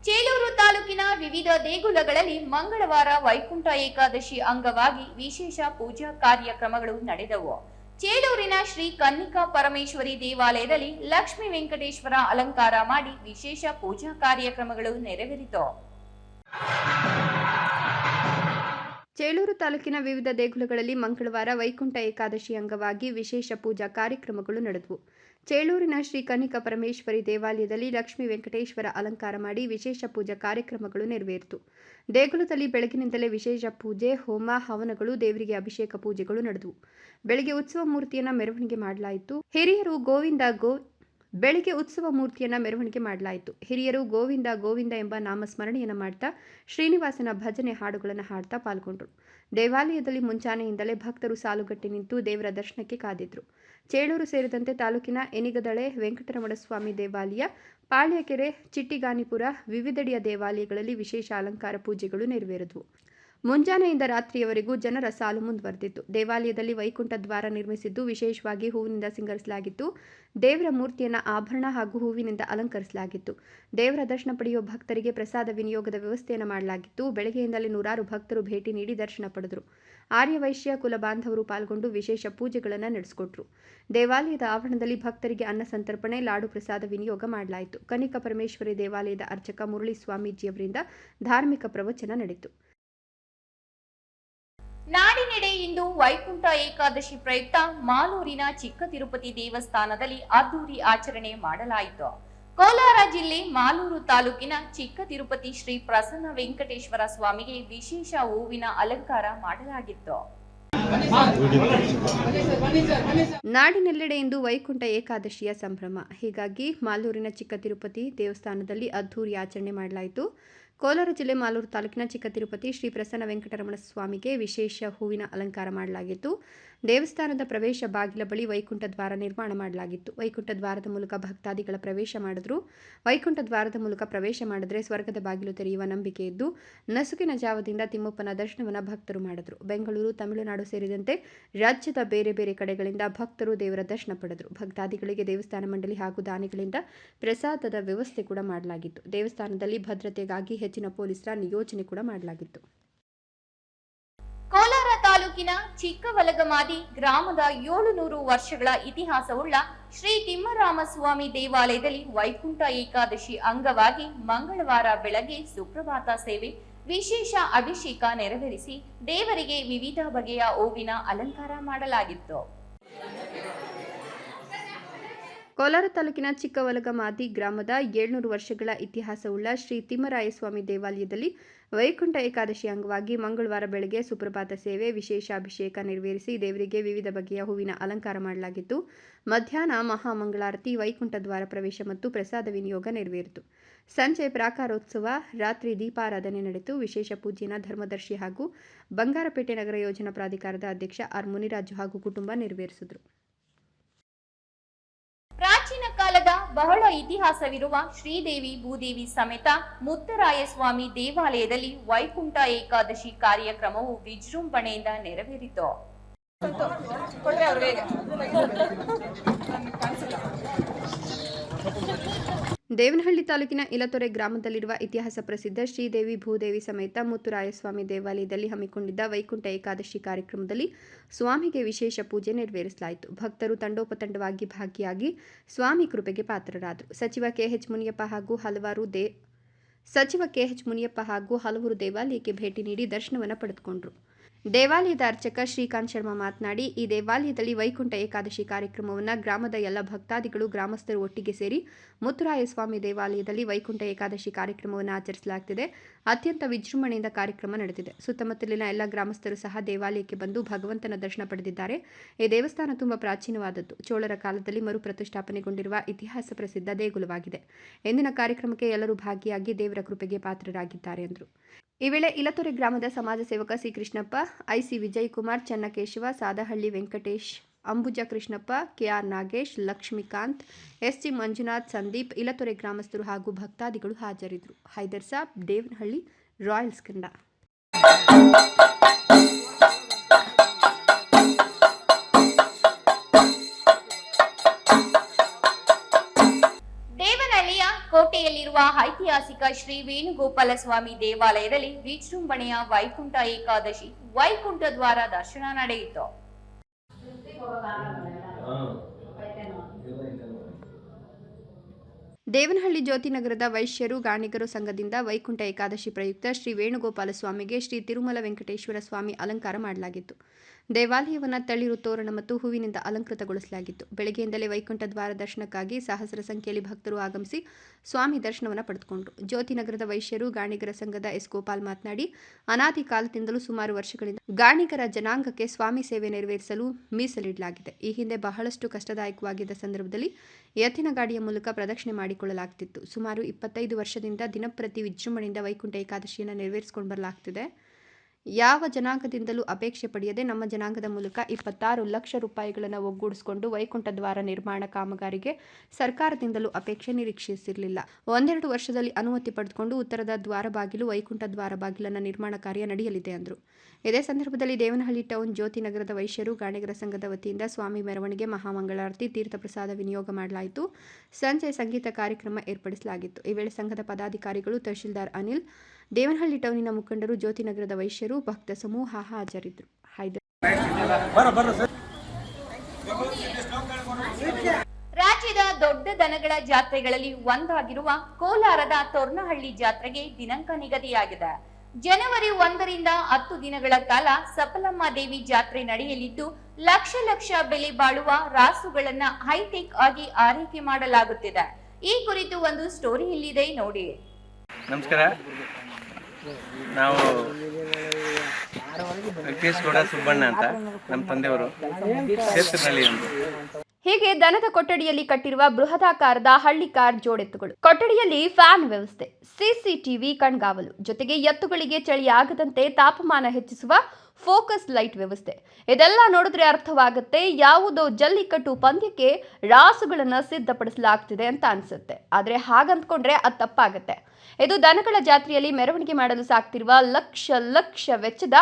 ಚೇಲೂರು ತಾಲೂಕಿನ ವಿವಿಧ ದೇಗುಲಗಳಲ್ಲಿ ಮಂಗಳವಾರ ವೈಕುಂಠ ಏಕಾದಶಿ ಅಂಗವಾಗಿ ವಿಶೇಷ ಪೂಜಾ ಕಾರ್ಯಕ್ರಮಗಳು ನಡೆದವು. ಚೇಲೂರಿನ ಶ್ರೀ ಕನ್ನಿಕಾ ಪರಮೇಶ್ವರಿ ದೇವಾಲಯದಲ್ಲಿ ಲಕ್ಷ್ಮೀ ವೆಂಕಟೇಶ್ವರ ಅಲಂಕಾರ ಮಾಡಿ ವಿಶೇಷ ಪೂಜಾ ಕಾರ್ಯಕ್ರಮಗಳು ನೆರವೇರಿತು. ಚೇಳೂರು ತಾಲೂಕಿನ ವಿವಿಧ ದೇಗುಲಗಳಲ್ಲಿ ಮಂಗಳವಾರ ವೈಕುಂಠ ಏಕಾದಶಿ ಅಂಗವಾಗಿ ವಿಶೇಷ ಪೂಜಾ ಕಾರ್ಯಕ್ರಮಗಳು ನಡೆದವು. ಚೇಳೂರಿನ ಶ್ರೀ ಕನಿಕ ಪರಮೇಶ್ವರಿ ದೇವಾಲಯದಲ್ಲಿ ಲಕ್ಷ್ಮೀ ವೆಂಕಟೇಶ್ವರ ಅಲಂಕಾರ ಮಾಡಿ ವಿಶೇಷ ಪೂಜಾ ಕಾರ್ಯಕ್ರಮಗಳು ನೆರವೇರಿತು. ದೇಗುಲದಲ್ಲಿ ಬೆಳಗಿನಿಂದಲೇ ವಿಶೇಷ ಪೂಜೆ, ಹೋಮ, ಹವನಗಳು, ದೇವರಿಗೆ ಅಭಿಷೇಕ ಪೂಜೆಗಳು ನಡೆದವು. ಬೆಳಗ್ಗೆ ಉತ್ಸವ ಮೂರ್ತಿಯನ್ನ ಮೆರವಣಿಗೆ ಮಾಡಲಾಯಿತು. ಹಿರಿಯರು ಗೋವಿಂದ ಗೋ, ಬೆಳಿಗ್ಗೆ ಉತ್ಸವ ಮೂರ್ತಿಯನ್ನ ಮೆರವಣಿಗೆ ಮಾಡಲಾಯಿತು. ಹಿರಿಯರು ಗೋವಿಂದ ಗೋವಿಂದ ಎಂಬ ನಾಮಸ್ಮರಣೆಯನ್ನು ಮಾಡ್ತಾ ಶ್ರೀನಿವಾಸನ ಭಜನೆ ಹಾಡುಗಳನ್ನು ಹಾಡ್ತಾ ಪಾಲ್ಗೊಂಡರು. ದೇವಾಲಯದಲ್ಲಿ ಮುಂಚಾನೆಯಿಂದಲೇ ಭಕ್ತರು ಸಾಲುಗಟ್ಟಿ ನಿಂತು ದೇವರ ದರ್ಶನಕ್ಕೆ ಕಾದಿದ್ರು. ಚೇಳೂರು ಸೇರಿದಂತೆ ತಾಲೂಕಿನ ಎನಿಗದಳೆ ವೆಂಕಟರಮಣಸ್ವಾಮಿ ದೇವಾಲಯ, ಪಾಳ್ಯಕೆರೆ, ಚಿಟ್ಟಿಗಾನಿಪುರ ವಿವಿಧೆಡೆಯ ದೇವಾಲಯಗಳಲ್ಲಿ ವಿಶೇಷ ಅಲಂಕಾರ ಪೂಜೆಗಳು ನೆರವೇರಿದವು. ಮುಂಜಾನೆಯಿಂದ ರಾತ್ರಿಯವರೆಗೂ ಜನರ ಸಾಲು ಮುಂದುವರೆದಿತ್ತು. ದೇವಾಲಯದಲ್ಲಿ ವೈಕುಂಠ ದ್ವಾರ ನಿರ್ಮಿಸಿದ್ದು, ವಿಶೇಷವಾಗಿ ಹೂವಿನಿಂದ ಸಿಂಗರಿಸಲಾಗಿತ್ತು. ದೇವರ ಮೂರ್ತಿಯನ್ನು ಆಭರಣ ಹಾಗೂ ಹೂವಿನಿಂದ ಅಲಂಕರಿಸಲಾಗಿತ್ತು. ದೇವರ ದರ್ಶನ ಪಡೆಯುವ ಭಕ್ತರಿಗೆ ಪ್ರಸಾದ ವಿನಿಯೋಗದ ವ್ಯವಸ್ಥೆಯನ್ನು ಮಾಡಲಾಗಿತ್ತು. ಬೆಳಗ್ಗೆಯಿಂದಲೇ ನೂರಾರು ಭಕ್ತರು ಭೇಟಿ ನೀಡಿ ದರ್ಶನ ಪಡೆದರು. ಆರ್ಯವೈಶ್ಯ ಕುಲ ಬಾಂಧವರು ಪಾಲ್ಗೊಂಡು ವಿಶೇಷ ಪೂಜೆಗಳನ್ನು ನಡೆಸಿಕೊಟ್ರು. ದೇವಾಲಯದ ಆವರಣದಲ್ಲಿ ಭಕ್ತರಿಗೆ ಅನ್ನ ಸಂತರ್ಪಣೆ, ಲಾಡು ಪ್ರಸಾದ ವಿನಿಯೋಗ ಮಾಡಲಾಯಿತು. ಕನಿಕ ಪರಮೇಶ್ವರಿ ದೇವಾಲಯದ ಅರ್ಚಕ ಮುರಳಿ ಸ್ವಾಮೀಜಿಯವರಿಂದ ಧಾರ್ಮಿಕ ಪ್ರವಚನ ನಡೆಯಿತು. ನಾಡಿನೆಡೆ ಇಂದು ವೈಕುಂಠ ಏಕಾದಶಿ ಪ್ರಯುಕ್ತ ಮಾಲೂರಿನ ಚಿಕ್ಕ ತಿರುಪತಿ ದೇವಸ್ಥಾನದಲ್ಲಿ ಅದ್ದೂರಿ ಆಚರಣೆ ಮಾಡಲಾಯಿತು. ಕೋಲಾರ ಜಿಲ್ಲೆ ಮಾಲೂರು ತಾಲೂಕಿನ ಚಿಕ್ಕ ತಿರುಪತಿ ಶ್ರೀ ಪ್ರಸನ್ನ ವೆಂಕಟೇಶ್ವರ ಸ್ವಾಮಿಗೆ ವಿಶೇಷ ಹೂವಿನ ಅಲಂಕಾರ ಮಾಡಲಾಗಿತ್ತು. ನಾಡಿನೆಲ್ಲೆಡೆ ಇಂದು ವೈಕುಂಠ ಏಕಾದಶಿಯ ಸಂಭ್ರಮ. ಹೀಗಾಗಿ ಮಾಲೂರಿನ ಚಿಕ್ಕ ತಿರುಪತಿ ದೇವಸ್ಥಾನದಲ್ಲಿ ಅದ್ಧೂರಿ ಆಚರಣೆ ಮಾಡಲಾಯಿತು. ಕೋಲಾರ ಜಿಲ್ಲೆ ಮಾಲೂರು ತಾಲೂಕಿನ ಚಿಕ್ಕ ತಿರುಪತಿ ಶ್ರೀ ಪ್ರಸನ್ನ ವೆಂಕಟರಮಣ ಸ್ವಾಮಿಗೆ ವಿಶೇಷ ಹೂವಿನ ಅಲಂಕಾರ ಮಾಡಲಾಗಿತ್ತು. ದೇವಸ್ಥಾನದ ಪ್ರವೇಶ ಬಾಗಿಲ ಬಳಿ ವೈಕುಂಠ ದ್ವಾರ ನಿರ್ಮಾಣ ಮಾಡಲಾಗಿತ್ತು. ವೈಕುಂಠ ದ್ವಾರದ ಮೂಲಕ ಭಕ್ತಾದಿಗಳ ಪ್ರವೇಶ ಮಾಡಿದ್ರು. ವೈಕುಂಠ ದ್ವಾರದ ಮೂಲಕ ಪ್ರವೇಶ ಮಾಡಿದ್ರೆ ಸ್ವರ್ಗದ ಬಾಗಿಲು ತೆರೆಯುವ ನಂಬಿಕೆ ಇದ್ದು, ನಸುಕಿನ ಜಾವದಿಂದ ತಿಮ್ಮಪ್ಪನ ದರ್ಶನವನ್ನು ಭಕ್ತರು ಮಾಡಿದ್ರು. ಬೆಂಗಳೂರು, ತಮಿಳುನಾಡು ಸೇರಿದಂತೆ ರಾಜ್ಯದ ಬೇರೆ ಬೇರೆ ಕಡೆಗಳಿಂದ ಭಕ್ತರು ದೇವರ ದರ್ಶನ ಪಡೆದರು. ಭಕ್ತಾದಿಗಳಿಗೆ ದೇವಸ್ಥಾನ ಮಂಡಳಿ ಹಾಗೂ ದಾನಿಗಳಿಂದ ಪ್ರಸಾದದ ವ್ಯವಸ್ಥೆ ಕೂಡ ಮಾಡಲಾಗಿತ್ತು. ದೇವಸ್ಥಾನದಲ್ಲಿ ಭದ್ರತೆಗಾಗಿ ಹೆಚ್ಚಿನ ಪೊಲೀಸರ ನಿಯೋಜನೆ ಕೂಡ ಮಾಡಲಾಗಿತ್ತು. ಕೋಲಾರ ತಾಲೂಕಿನ ಚಿಕ್ಕವಲಗಮಾದಿ ಗ್ರಾಮದ ಏಳುನೂರು ವರ್ಷಗಳ ಇತಿಹಾಸವುಳ್ಳ ಶ್ರೀ ತಿಮ್ಮರಾಮಸ್ವಾಮಿ ದೇವಾಲಯದಲ್ಲಿ ವೈಕುಂಠ ಏಕಾದಶಿ ಅಂಗವಾಗಿ ಮಂಗಳವಾರ ಬೆಳಗ್ಗೆ ಸುಪ್ರಭಾತ ಸೇವೆ, ವಿಶೇಷ ಅಭಿಷೇಕ ನೆರವೇರಿಸಿ ದೇವರಿಗೆ ವಿವಿಧ ಬಗೆಯ ಹೂವಿನ ಅಲಂಕಾರ ಮಾಡಲಾಗಿತ್ತು. ಕೋಲಾರ ತಾಲೂಕಿನ ಚಿಕ್ಕವಲಗಮಾದಿ ಗ್ರಾಮದ ಏಳ್ನೂರು ವರ್ಷಗಳ ಇತಿಹಾಸವುಳ್ಳ ಶ್ರೀ ತಿಮ್ಮರಾಯಸ್ವಾಮಿ ದೇವಾಲಯದಲ್ಲಿ ವೈಕುಂಠ ಏಕಾದಶಿ ಅಂಗವಾಗಿ ಮಂಗಳವಾರ ಬೆಳಗ್ಗೆ ಸುಪ್ರಭಾತ ಸೇವೆ, ವಿಶೇಷ ಅಭಿಷೇಕ ನೆರವೇರಿಸಿ ದೇವರಿಗೆ ವಿವಿಧ ಬಗೆಯ ಹೂವಿನ ಅಲಂಕಾರ ಮಾಡಲಾಗಿತ್ತು. ಮಧ್ಯಾಹ್ನ ಮಹಾಮಂಗಳಾರತಿ ವೈಕುಂಠ ದ್ವಾರ ಪ್ರವೇಶ ಮತ್ತು ಪ್ರಸಾದ ವಿನಿಯೋಗ ನೆರವೇರಿತು. ಸಂಜೆ ಪ್ರಾಕಾರೋತ್ಸವ, ರಾತ್ರಿ ದೀಪಾರಾಧನೆ ನಡೆಯಿತು ವಿಶೇಷ ಪೂಜೆಯನ್ನು ಧರ್ಮದರ್ಶಿ ಹಾಗೂ ಬಂಗಾರಪೇಟೆ ನಗರ ಯೋಜನಾ ಪ್ರಾಧಿಕಾರದ ಅಧ್ಯಕ್ಷ ಆರ್ ಮುನಿರಾಜು ಹಾಗೂ ಕುಟುಂಬ ನೆರವೇರಿಸಿದರು. ಕಾಲದ ಬಹಳ ಇತಿಹಾಸವಿರುವ ಶ್ರೀದೇವಿ ಭೂದೇವಿ ಸಮೇತ ಮುತ್ತರಾಯಸ್ವಾಮಿ ದೇವಾಲಯದಲ್ಲಿ ವೈಕುಂಠ ಏಕಾದಶಿ ಕಾರ್ಯಕ್ರಮವು ವಿಜೃಂಭಣೆಯಿಂದ ನೆರವೇರಿತು. ದೇವನಹಳ್ಳಿ ತಾಲೂಕಿನ ಇಲತೊರೆ ಗ್ರಾಮದಲ್ಲಿರುವ ಇತಿಹಾಸ ಪ್ರಸಿದ್ಧ ಶ್ರೀದೇವಿ ಭೂದೇವಿ ಸಮೇತ ಮುತ್ತುರಾಯಸ್ವಾಮಿ ದೇವಾಲಯದಲ್ಲಿ ಹಮ್ಮಿಕೊಂಡಿದ್ದ ವೈಕುಂಠ ಏಕಾದಶಿ ಕಾರ್ಯಕ್ರಮದಲ್ಲಿ ಸ್ವಾಮಿಗೆ ವಿಶೇಷ ಪೂಜೆ ನೆರವೇರಿಸಲಾಯಿತು. ಭಕ್ತರು ತಂಡೋಪತಂಡವಾಗಿ ಭಾಗಿಯಾಗಿ ಸ್ವಾಮಿ ಕೃಪೆಗೆ ಪಾತ್ರರಾದರು. ಸಚಿವ ಕೆಎಚ್ ಮುನಿಯಪ್ಪ ಹಾಗೂ ಹಲವಾರು ದೇ, ಸಚಿವ ಕೆಎಚ್ ಮುನಿಯಪ್ಪ ಹಾಗೂ ಹಲವರು ದೇವಾಲಯಕ್ಕೆ ಭೇಟಿ ನೀಡಿ ದರ್ಶನವನ್ನು ಪಡೆದುಕೊಂಡರು. ದೇವಾಲಯದ ಅರ್ಚಕ ಶ್ರೀಕಾಂತ್ ಶರ್ಮಾ ಮಾತನಾಡಿ, ಈ ದೇವಾಲಯದಲ್ಲಿ ವೈಕುಂಠ ಏಕಾದಶಿ ಕಾರ್ಯಕ್ರಮವನ್ನು ಗ್ರಾಮದ ಎಲ್ಲ ಭಕ್ತಾದಿಗಳು, ಗ್ರಾಮಸ್ಥರು ಒಟ್ಟಿಗೆ ಸೇರಿ ಮುತ್ತುರಾಯಸ್ವಾಮಿ ದೇವಾಲಯದಲ್ಲಿ ವೈಕುಂಠ ಏಕಾದಶಿ ಕಾರ್ಯಕ್ರಮವನ್ನು ಆಚರಿಸಲಾಗುತ್ತಿದೆ ಅತ್ಯಂತ ವಿಜೃಂಭಣೆಯಿಂದ ಕಾರ್ಯಕ್ರಮ ನಡೆದಿದೆ. ಸುತ್ತಮುತ್ತಲಿನ ಎಲ್ಲ ಗ್ರಾಮಸ್ಥರು ಸಹ ದೇವಾಲಯಕ್ಕೆ ಬಂದು ಭಗವಂತನ ದರ್ಶನ ಪಡೆದಿದ್ದಾರೆ. ಈ ದೇವಸ್ಥಾನ ತುಂಬಾ ಪ್ರಾಚೀನವಾದದ್ದು. ಚೋಳರ ಕಾಲದಲ್ಲಿ ಮರು ಪ್ರತಿಷ್ಠಾಪನೆಗೊಂಡಿರುವ ಇತಿಹಾಸ ಪ್ರಸಿದ್ಧ ದೇಗುಲವಾಗಿದೆ. ಎಂದಿನ ಕಾರ್ಯಕ್ರಮಕ್ಕೆ ಎಲ್ಲರೂ ಭಾಗಿಯಾಗಿ ದೇವರ ಕೃಪೆಗೆ ಪಾತ್ರರಾಗಿದ್ದಾರೆ, ಎಂದರು. ಈ ವೇಳೆ ಇಲತೊರೆ ಗ್ರಾಮದ ಸಮಾಜ ಸೇವಕ C Krishnappa IC Vijayakumar, Channakeshava, Sadahalli Venkatesh, Ambuja Krishnappa, KR Nagesh, Lakshmikanth, SG Manjunath, Sandeep, Ilatore ಗ್ರಾಮಸ್ಥರು ಹಾಗೂ ಭಕ್ತಾದಿಗಳು ಹಾಜರಿದ್ದರು. ಹೈದರ್ ಸಾಬ್, ದೇವನಹಳ್ಳಿ, ರಾಯಲ್ಸ್ ಕನ್ನಡ. ಕೋಟೆಯಲ್ಲಿರುವ ಐತಿಹಾಸಿಕ ಶ್ರೀ ವೇಣುಗೋಪಾಲ ಸ್ವಾಮಿ ದೇವಾಲಯದಲ್ಲಿ ವಿಜೃಂಭಣೆಯ ವೈಕುಂಠ ಏಕಾದಶಿ, ವೈಕುಂಠ ದ್ವಾರ ದರ್ಶನ ನಡೆಯಿತು. ದೇವನಹಳ್ಳಿ ಜ್ಯೋತಿನಗರದ ವೈಶ್ಯರು ಗಾಣಿಗರು ಸಂಘದಿಂದ ವೈಕುಂಠ ಏಕಾದಶಿ ಪ್ರಯುಕ್ತ ಶ್ರೀ ವೇಣುಗೋಪಾಲ ಸ್ವಾಮಿಗೆ ಶ್ರೀ ತಿರುಮಲ ವೆಂಕಟೇಶ್ವರ ಸ್ವಾಮಿ ಅಲಂಕಾರ ಮಾಡಲಾಗಿತ್ತು. ದೇವಾಲಯವನ್ನು ತಳಿರು ತೋರಣ ಮತ್ತು ಹೂವಿನಿಂದ ಅಲಂಕೃತಗೊಳಿಸಲಾಗಿತ್ತು. ಬೆಳಗ್ಗೆಯಿಂದಲೇ ವೈಕುಂಠ ದ್ವಾರ ದರ್ಶನಕ್ಕಾಗಿ ಸಹಸ್ರ ಸಂಖ್ಯೆಯಲ್ಲಿ ಭಕ್ತರು ಆಗಮಿಸಿ ಸ್ವಾಮಿ ದರ್ಶನವನ್ನು ಪಡೆದುಕೊಂಡರು. ಜ್ಯೋತಿನಗರದ ವೈಶ್ಯರು, ಗಾಣಿಗರ ಸಂಘದ ಎಸ್ ಗೋಪಾಲ್ ಮಾತನಾಡಿ, ಅನಾದಿ ಕಾಲದಿಂದಲೂ ಸುಮಾರು ವರ್ಷಗಳಿಂದ ಗಾಣಿಗರ ಜನಾಂಗಕ್ಕೆ ಸ್ವಾಮಿ ಸೇವೆ ನೆರವೇರಿಸಲು ಮೀಸಲಿಡಲಾಗಿದೆ. ಈ ಹಿಂದೆ ಬಹಳಷ್ಟು ಕಷ್ಟದಾಯಕವಾಗಿದ್ದ ಸಂದರ್ಭದಲ್ಲಿ ಎತ್ತಿನ ಗಾಡಿಯ ಮೂಲಕ ಪ್ರದಕ್ಷಿಣೆ ಮಾಡಿಕೊಳ್ಳಲಾಗ್ತಿತ್ತು. ಸುಮಾರು ಇಪ್ಪತ್ತೈದು ವರ್ಷದಿಂದ ದಿನಪ್ರತಿ ವಿಜೃಂಭಣೆಯಿಂದ ವೈಕುಂಠ ಏಕಾದಶಿಯನ್ನು ನೆರವೇರಿಸಿಕೊಂಡು ಬರಲಾಗ್ತಿದೆ. ಯಾವ ಜನಾಂಗದಿಂದಲೂ ಅಪೇಕ್ಷೆ ಪಡೆಯದೆ ನಮ್ಮ ಜನಾಂಗದ ಮೂಲಕ ಇಪ್ಪತ್ತಾರು ಲಕ್ಷ ರೂಪಾಯಿಗಳನ್ನು ಒಗ್ಗೂಡಿಸಿಕೊಂಡು ವೈಕುಂಠ ದ್ವಾರ ನಿರ್ಮಾಣ ಕಾಮಗಾರಿಗೆ ಸರ್ಕಾರದಿಂದಲೂ ಅಪೇಕ್ಷೆ ನಿರೀಕ್ಷಿಸಿರಲಿಲ್ಲ. ಒಂದೆರಡು ವರ್ಷದಲ್ಲಿ ಅನುಮತಿ ಪಡೆದುಕೊಂಡು ಉತ್ತರದ ದ್ವಾರ ಬಾಗಿಲು ವೈಕುಂಠ ದ್ವಾರ ಬಾಗಿಲನ್ನು ನಿರ್ಮಾಣ ಕಾರ್ಯ ನಡೆಯಲಿದೆ ಅಂದರು. ಇದೇ ಸಂದರ್ಭದಲ್ಲಿ ದೇವನಹಳ್ಳಿ ಟೌನ್ ಜ್ಯೋತಿ ನಗರದ ವೈಶ್ಯರು, ಗಾಣಿಗರ ಸಂಘದ ವತಿಯಿಂದ ಸ್ವಾಮಿ ಮೆರವಣಿಗೆ ಮಹಾಮಂಗಳಾರತಿ, ತೀರ್ಥಪ್ರಸಾದ ವಿನಿಯೋಗ ಮಾಡಲಾಯಿತು. ಸಂಜೆ ಸಂಗೀತ ಕಾರ್ಯಕ್ರಮ ಏರ್ಪಡಿಸಲಾಗಿತ್ತು. ಈ ವೇಳೆ ಸಂಘದ ಪದಾಧಿಕಾರಿಗಳು ತಹಶೀಲ್ದಾರ್ ಅನಿಲ್ ದೇವನಹಳ್ಳಿ ಟೌನಿನ ಮುಖಂಡರು ಜ್ಯೋತಿನಗರದ ವೈಶ್ಯರು ಭಕ್ತ ಸಮೂಹ ಹಾಜರಿದ್ದರು ರಾಜ್ಯದ ದೊಡ್ಡ ದನಗಳ ಜಾತ್ರೆಗಳಲ್ಲಿ ಒಂದಾಗಿರುವ ಕೋಲಾರದ ತೊರ್ನಹಳ್ಳಿ ಜಾತ್ರೆಗೆ ದಿನಾಂಕ ನಿಗದಿಯಾಗಿದೆ. ಜನವರಿ ಒಂದರಿಂದ ಹತ್ತು ದಿನಗಳ ಕಾಲ ಸಫಲಮ್ಮ ದೇವಿ ಜಾತ್ರೆ ನಡೆಯಲಿದ್ದು, ಲಕ್ಷ ಲಕ್ಷ ಬೆಲೆ ಬಾಳುವ ರಾಸುಗಳನ್ನ ಹೈಟೆಕ್ ಆಗಿ ಆರೈಕೆ ಮಾಡಲಾಗುತ್ತಿದೆ. ಈ ಕುರಿತು ಒಂದು ಸ್ಟೋರಿ ಇಲ್ಲಿದೆ, ನೋಡಿ. ನಮಸ್ಕಾರ. ನಾವು ಗೌಡ ಸುಬ್ಬಣ್ಣ ಅಂತ, ನಮ್ಮ ತಂದೆಯವರು ಕ್ಷೇತ್ರದಲ್ಲಿ ಹೀಗೆ ದನದ ಕೊಠಡಿಯಲ್ಲಿ ಕಟ್ಟಿರುವ ಬೃಹದಾಕಾರದ ಹಳ್ಳಿ ಕಾರ್ ಜೋಡೆತ್ತುಗಳು. ಕೊಠಡಿಯಲ್ಲಿ ಫ್ಯಾನ್ ವ್ಯವಸ್ಥೆ ಸಿಸಿಟಿವಿ ಕಣ್ಗಾವಲು, ಜೊತೆಗೆ ಎತ್ತುಗಳಿಗೆ ಚಳಿ ಆಗದಂತೆ ತಾಪಮಾನ ಹೆಚ್ಚಿಸುವ ಫೋಕಸ್ ಲೈಟ್ ವ್ಯವಸ್ಥೆ. ಇದೆಲ್ಲ ನೋಡಿದ್ರೆ ಅರ್ಥವಾಗುತ್ತೆ ಯಾವುದೋ ಜಲ್ಲಿಕಟ್ಟು ಪಂದ್ಯಕ್ಕೆ ರಾಸುಗಳನ್ನು ಸಿದ್ಧಪಡಿಸಲಾಗ್ತಿದೆ ಅಂತ ಅನ್ಸುತ್ತೆ. ಆದ್ರೆ ಹಾಗಂದ್ಕೊಂಡ್ರೆ ಅದು ತಪ್ಪಾಗುತ್ತೆ. ಇದು ದನಗಳ ಜಾತ್ರೆಯಲ್ಲಿ ಮೆರವಣಿಗೆ ಮಾಡಲು ಸಾಕ್ತಿರುವ ಲಕ್ಷ ಲಕ್ಷ ವೆಚ್ಚದ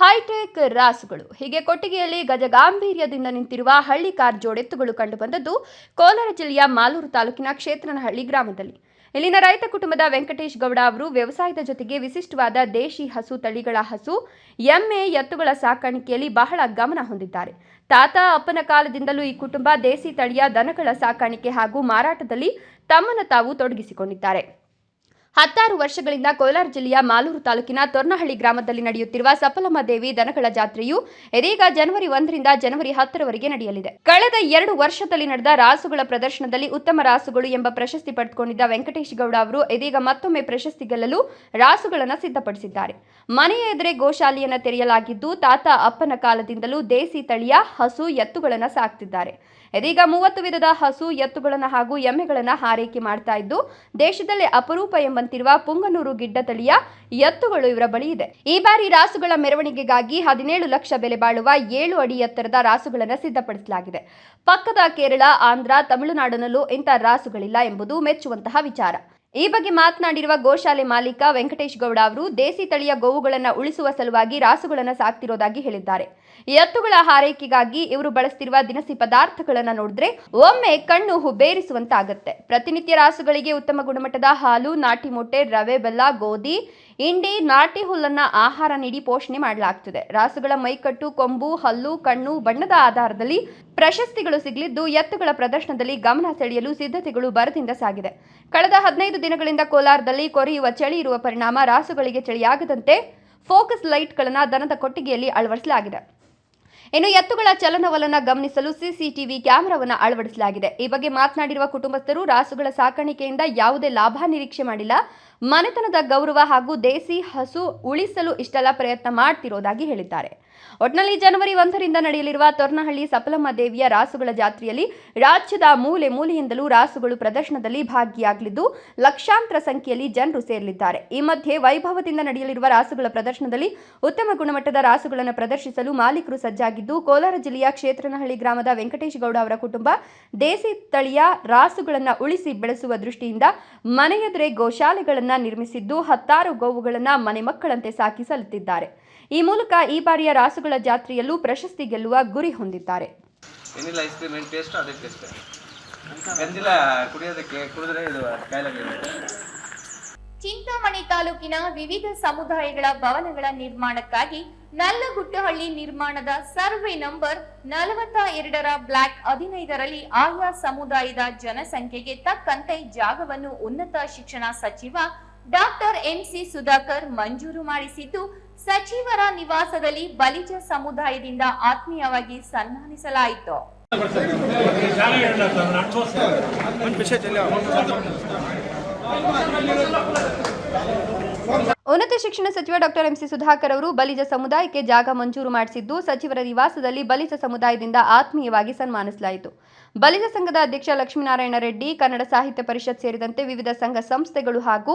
ಹೈಟೆಕ್ ರಾಸುಗಳು. ಹೀಗೆ ಕೊಟ್ಟಿಗೆಯಲ್ಲಿ ಗಜಗಾಂಭೀರ್ಯದಿಂದ ನಿಂತಿರುವ ಹಳ್ಳಿ ಕಾರ್ ಜೋಡೆತ್ತುಗಳು ಕಂಡುಬಂದದ್ದು ಕೋಲಾರ ಜಿಲ್ಲೆಯ ಮಾಲೂರು ತಾಲೂಕಿನ ಕ್ಷೇತ್ರನಹಳ್ಳಿ ಗ್ರಾಮದಲ್ಲಿ. ಇಲ್ಲಿನ ರೈತ ಕುಟುಂಬದ ವೆಂಕಟೇಶ್ ಗೌಡ ಅವರು ವ್ಯವಸಾಯದ ಜೊತೆಗೆ ವಿಶಿಷ್ಟವಾದ ದೇಶಿ ಹಸು, ತಳಿಗಳ ಹಸು, ಎಮ್ಮೆ ಎತ್ತುಗಳ ಸಾಕಾಣಿಕೆಯಲ್ಲಿ ಬಹಳ ಗಮನ ಹೊಂದಿದ್ದಾರೆ. ತಾತ ಅಪ್ಪನ ಕಾಲದಿಂದಲೂ ಈ ಕುಟುಂಬ ದೇಸಿ ತಳಿಯ ದನಗಳ ಸಾಕಾಣಿಕೆ ಹಾಗೂ ಮಾರಾಟದಲ್ಲಿ ತಮ್ಮನ್ನು ತಾವು ತೊಡಗಿಸಿಕೊಂಡಿದ್ದಾರೆ. ಹತ್ತಾರು ವರ್ಷಗಳಿಂದ ಕೋಲಾರ ಜಿಲ್ಲೆಯ ಮಾಲೂರು ತಾಲೂಕಿನ ತೊರ್ನಹಳ್ಳಿ ಗ್ರಾಮದಲ್ಲಿ ನಡೆಯುತ್ತಿರುವ ಸಫಲಮ್ಮ ದೇವಿ ದನಗಳ ಜಾತ್ರೆಯು ಇದೀಗ ಜನವರಿ ಒಂದರಿಂದ ಜನವರಿ ಹತ್ತರವರೆಗೆ ನಡೆಯಲಿದೆ. ಕಳೆದ ಎರಡು ವರ್ಷದಲ್ಲಿ ನಡೆದ ರಾಸುಗಳ ಪ್ರದರ್ಶನದಲ್ಲಿ ಉತ್ತಮ ರಾಸುಗಳು ಎಂಬ ಪ್ರಶಸ್ತಿ ಪಡೆದುಕೊಂಡಿದ್ದ ವೆಂಕಟೇಶ್ ಗೌಡ ಅವರು ಇದೀಗ ಮತ್ತೊಮ್ಮೆ ಪ್ರಶಸ್ತಿ ಗೆಲ್ಲಲು ರಾಸುಗಳನ್ನು ಸಿದ್ಧಪಡಿಸಿದ್ದಾರೆ. ಮನೆಯ ಎದುರೇ ಗೋಶಾಲೆಯನ್ನು ತೆರೆಯಲಾಗಿದ್ದು ತಾತ ಅಪ್ಪನ ಕಾಲದಿಂದಲೂ ದೇಸಿ ತಳಿಯ ಹಸು ಎತ್ತುಗಳನ್ನು ಸಾಕ್ತಿದ್ದಾರೆ. ಇದೀಗ ಮೂವತ್ತು ವಿಧದ ಹಸು ಎತ್ತುಗಳನ್ನು ಹಾಗೂ ಎಮ್ಮೆಗಳನ್ನು ಹಾರೈಕೆ ಮಾಡ್ತಾ ಇದ್ದು ದೇಶದಲ್ಲೇ ಅಪರೂಪ ಎಂಬ ಎಂಬಂತಿರುವ ಪುಂಗನೂರು ಗಿಡ್ಡ ತಳಿಯ ಎತ್ತುಗಳು ಇವರ ಬಳಿ ಇದೆ. ಈ ಬಾರಿ ರಾಸುಗಳ ಮೆರವಣಿಗೆಗಾಗಿ ಹದಿನೇಳು ಲಕ್ಷ ಬೆಲೆ ಬಾಳುವ ಏಳು ಅಡಿ ಎತ್ತರದ ರಾಸುಗಳನ್ನು ಸಿದ್ಧಪಡಿಸಲಾಗಿದೆ. ಪಕ್ಕದ ಕೇರಳ, ಆಂಧ್ರ, ತಮಿಳುನಾಡಿನಲ್ಲೂ ಇಂಥ ರಾಸುಗಳಿಲ್ಲ ಎಂಬುದು ಮೆಚ್ಚುವಂತಹ ವಿಚಾರ. ಈ ಬಗ್ಗೆ ಮಾತನಾಡಿರುವ ಗೋಶಾಲೆ ಮಾಲೀಕ ವೆಂಕಟೇಶ್ ಗೌಡ ಅವರು, ದೇಸಿ ತಳಿಯ ಗೋವುಗಳನ್ನು ಉಳಿಸುವ ಸಲುವಾಗಿ ರಾಸುಗಳನ್ನು ಸಾಕ್ತಿರೋದಾಗಿ ಹೇಳಿದ್ದಾರೆ. ಎತ್ತುಗಳ ಹಾರೈಕೆಗಾಗಿ ಇವರು ಬಳಸ್ತಿರುವ ದಿನಸಿ ಪದಾರ್ಥಗಳನ್ನು ನೋಡಿದ್ರೆ ಒಮ್ಮೆ ಕಣ್ಣು ಹುಬ್ಬೇರಿಸುವಂತಾಗುತ್ತೆ ಪ್ರತಿನಿತ್ಯ ರಾಸುಗಳಿಗೆ ಉತ್ತಮ ಗುಣಮಟ್ಟದ ಹಾಲು, ನಾಟಿ ಮೊಟ್ಟೆ, ರವೆ, ಬೆಲ್ಲ, ಗೋಧಿ ಇಂಡಿ ನಾಟಿ ಹುಲ್ಲನ್ನು ಆಹಾರ ನೀಡಿ ಪೋಷಣೆ ಮಾಡಲಾಗ್ತಿದೆ. ರಾಸುಗಳ ಮೈಕಟ್ಟು, ಕೊಂಬು, ಹಲ್ಲು, ಕಣ್ಣು, ಬಣ್ಣದ ಆಧಾರದಲ್ಲಿ ಪ್ರಶಸ್ತಿಗಳು ಸಿಗಲಿದ್ದು, ಎತ್ತುಗಳ ಪ್ರದರ್ಶನದಲ್ಲಿ ಗಮನ ಸೆಳೆಯಲು ಸಿದ್ಧತೆಗಳು ಬರದಿಂದ ಸಾಗಿದೆ. ಕಳೆದ ಹದಿನೈದು ದಿನಗಳಿಂದ ಕೋಲಾರದಲ್ಲಿ ಕೊರೆಯುವ ಚಳಿ ಇರುವ ಪರಿಣಾಮ ರಾಸುಗಳಿಗೆ ಚಳಿಯಾಗದಂತೆ ಫೋಕಸ್ ಲೈಟ್ಗಳನ್ನು ದನದ ಕೊಟ್ಟಿಗೆಯಲ್ಲಿ ಅಳವಡಿಸಲಾಗಿದೆ. ಇನ್ನು ಎತ್ತುಗಳ ಚಲನವಲನ ಗಮನಿಸಲು ಸಿಸಿಟಿವಿ ಕ್ಯಾಮೆರಾವನ್ನು ಅಳವಡಿಸಲಾಗಿದೆ. ಈ ಬಗ್ಗೆ ಮಾತನಾಡಿರುವ ಕುಟುಂಬಸ್ಥರು ರಾಸುಗಳ ಸಾಕಾಣಿಕೆಯಿಂದ ಯಾವುದೇ ಲಾಭ ನಿರೀಕ್ಷೆ ಮಾಡಿಲ್ಲ. ಮನೆತನದ ಗೌರವ ಹಾಗೂ ದೇಸಿ ಹಸು ಉಳಿಸಲು ಇಷ್ಟೆಲ್ಲ ಪ್ರಯತ್ನ ಮಾಡ್ತಿರೋದಾಗಿ ಹೇಳಿದ್ದಾರೆ. ಒಟ್ನಲ್ಲಿ ಜನವರಿ ಒಂದರಿಂದ ನಡೆಯಲಿರುವ ತೊರ್ನಹಳ್ಳಿ ಸಫಲಮ್ಮ ದೇವಿಯ ರಾಸುಗಳ ಜಾತ್ರೆಯಲ್ಲಿ ರಾಜ್ಯದ ಮೂಲೆ ಮೂಲೆಯಿಂದಲೂ ರಾಸುಗಳು ಪ್ರದರ್ಶನದಲ್ಲಿ ಭಾಗಿಯಾಗಲಿದ್ದು, ಲಕ್ಷಾಂತರ ಸಂಖ್ಯೆಯಲ್ಲಿ ಜನರು ಸೇರಲಿದ್ದಾರೆ. ಈ ಮಧ್ಯೆ ವೈಭವದಿಂದ ನಡೆಯಲಿರುವ ರಾಸುಗಳ ಪ್ರದರ್ಶನದಲ್ಲಿ ಉತ್ತಮ ಗುಣಮಟ್ಟದ ರಾಸುಗಳನ್ನು ಪ್ರದರ್ಶಿಸಲು ಮಾಲೀಕರು ಸಜ್ಜಾಗಿದ್ದು, ಕೋಲಾರ ಜಿಲ್ಲೆಯ ಕ್ಷೇತ್ರನಹಳ್ಳಿ ಗ್ರಾಮದ ವೆಂಕಟೇಶ್ ಗೌಡ ಅವರ ಕುಟುಂಬ ದೇಸಿ ತಳಿಯ ರಾಸುಗಳನ್ನು ಉಳಿಸಿ ಬೆಳೆಸುವ ದೃಷ್ಟಿಯಿಂದ ಮನೆಯೆದುರೆ ಗೋಶಾಲೆಗಳನ್ನು ನಿರ್ಮಿಸಿದ್ದು, ಹತ್ತಾರು ಗೋವುಗಳನ್ನು ಮನೆ ಮಕ್ಕಳಂತೆ ಸಾಕಿ ಸಲ್ಲುತ್ತಿದ್ದಾರೆ ಈ ಮೂಲಕ ಈ ಬಾರಿಯ ರಾಸುಗಳ ಜಾತ್ರೆಯಲ್ಲೂ ಪ್ರಶಸ್ತಿ ಗೆಲ್ಲುವ ಗುರಿ ಹೊಂದಿದ್ದಾರೆ. ಏನಿಲ್ಲ ಐಸ್ ಕ್ರೀಮ್ ಏನು ಟೇಸ್ಟ್ ಅದೇ ಟೇಸ್ಟ್ ಗಂಜಿಲ ಕುಡಿಯೋದಕ್ಕೆ ಕುಡಿದ್ರೆ ಇದು ಕಾಯಿಲೆ ಚಿಂತಾಮಣಿ ತಾಲೂಕಿನ ವಿವಿಧ ಸಮುದಾಯಗಳ ಭವನಗಳ ನಿರ್ಮಾಣಕ್ಕಾಗಿ ನಲ್ಲಗುಟ್ಟಹಳ್ಳಿ ನಿರ್ಮಾಣದ ಸರ್ವೆ ನಂಬರ್ ನಲವತ್ತ ಎರಡರ ಬ್ಲಾಕ್ ಹದಿನೈದರಲ್ಲಿ ಆಯಾ ಸಮುದಾಯದ ಜನಸಂಖ್ಯೆಗೆ ತಕ್ಕಂತೆ ಜಾಗವನ್ನು ಉನ್ನತ ಶಿಕ್ಷಣ ಸಚಿವ ಡಾಕ್ಟರ್ ಎಂಸಿ ಸುಧಾಕರ್ ಮಂಜೂರು ಮಾಡಿಸಿದ್ದು ಸಚಿವರ ನಿವಾಸದಲ್ಲಿ ಬಲಿಜ ಸಮುದಾಯದಿಂದ ಆತ್ಮೀಯವಾಗಿ ಸನ್ಮಾನಿಸಲಾಯಿತು. ಉನ್ನತ ಶಿಕ್ಷಣ ಸಚಿವ ಡಾಕ್ಟರ್ ಎಂಸಿ ಸುಧಾಕರ್ ಅವರು ಬಲಿಜ ಸಮುದಾಯಕ್ಕೆ ಜಾಗ ಮಂಜೂರು ಮಾಡಿಸಿದ್ದು ಸಚಿವರ ನಿವಾಸದಲ್ಲಿ ಬಲಿಜ ಸಮುದಾಯದಿಂದ ಆತ್ಮೀಯವಾಗಿ ಸನ್ಮಾನಿಸಲಾಯಿತು. ಬಲಿಜ ಸಂಘದ ಅಧ್ಯಕ್ಷ ಲಕ್ಷ್ಮೀನಾರಾಯಣ ರೆಡ್ಡಿ, ಕನ್ನಡ ಸಾಹಿತ್ಯ ಪರಿಷತ್ ಸೇರಿದಂತೆ ವಿವಿಧ ಸಂಘ ಸಂಸ್ಥೆಗಳು ಹಾಗೂ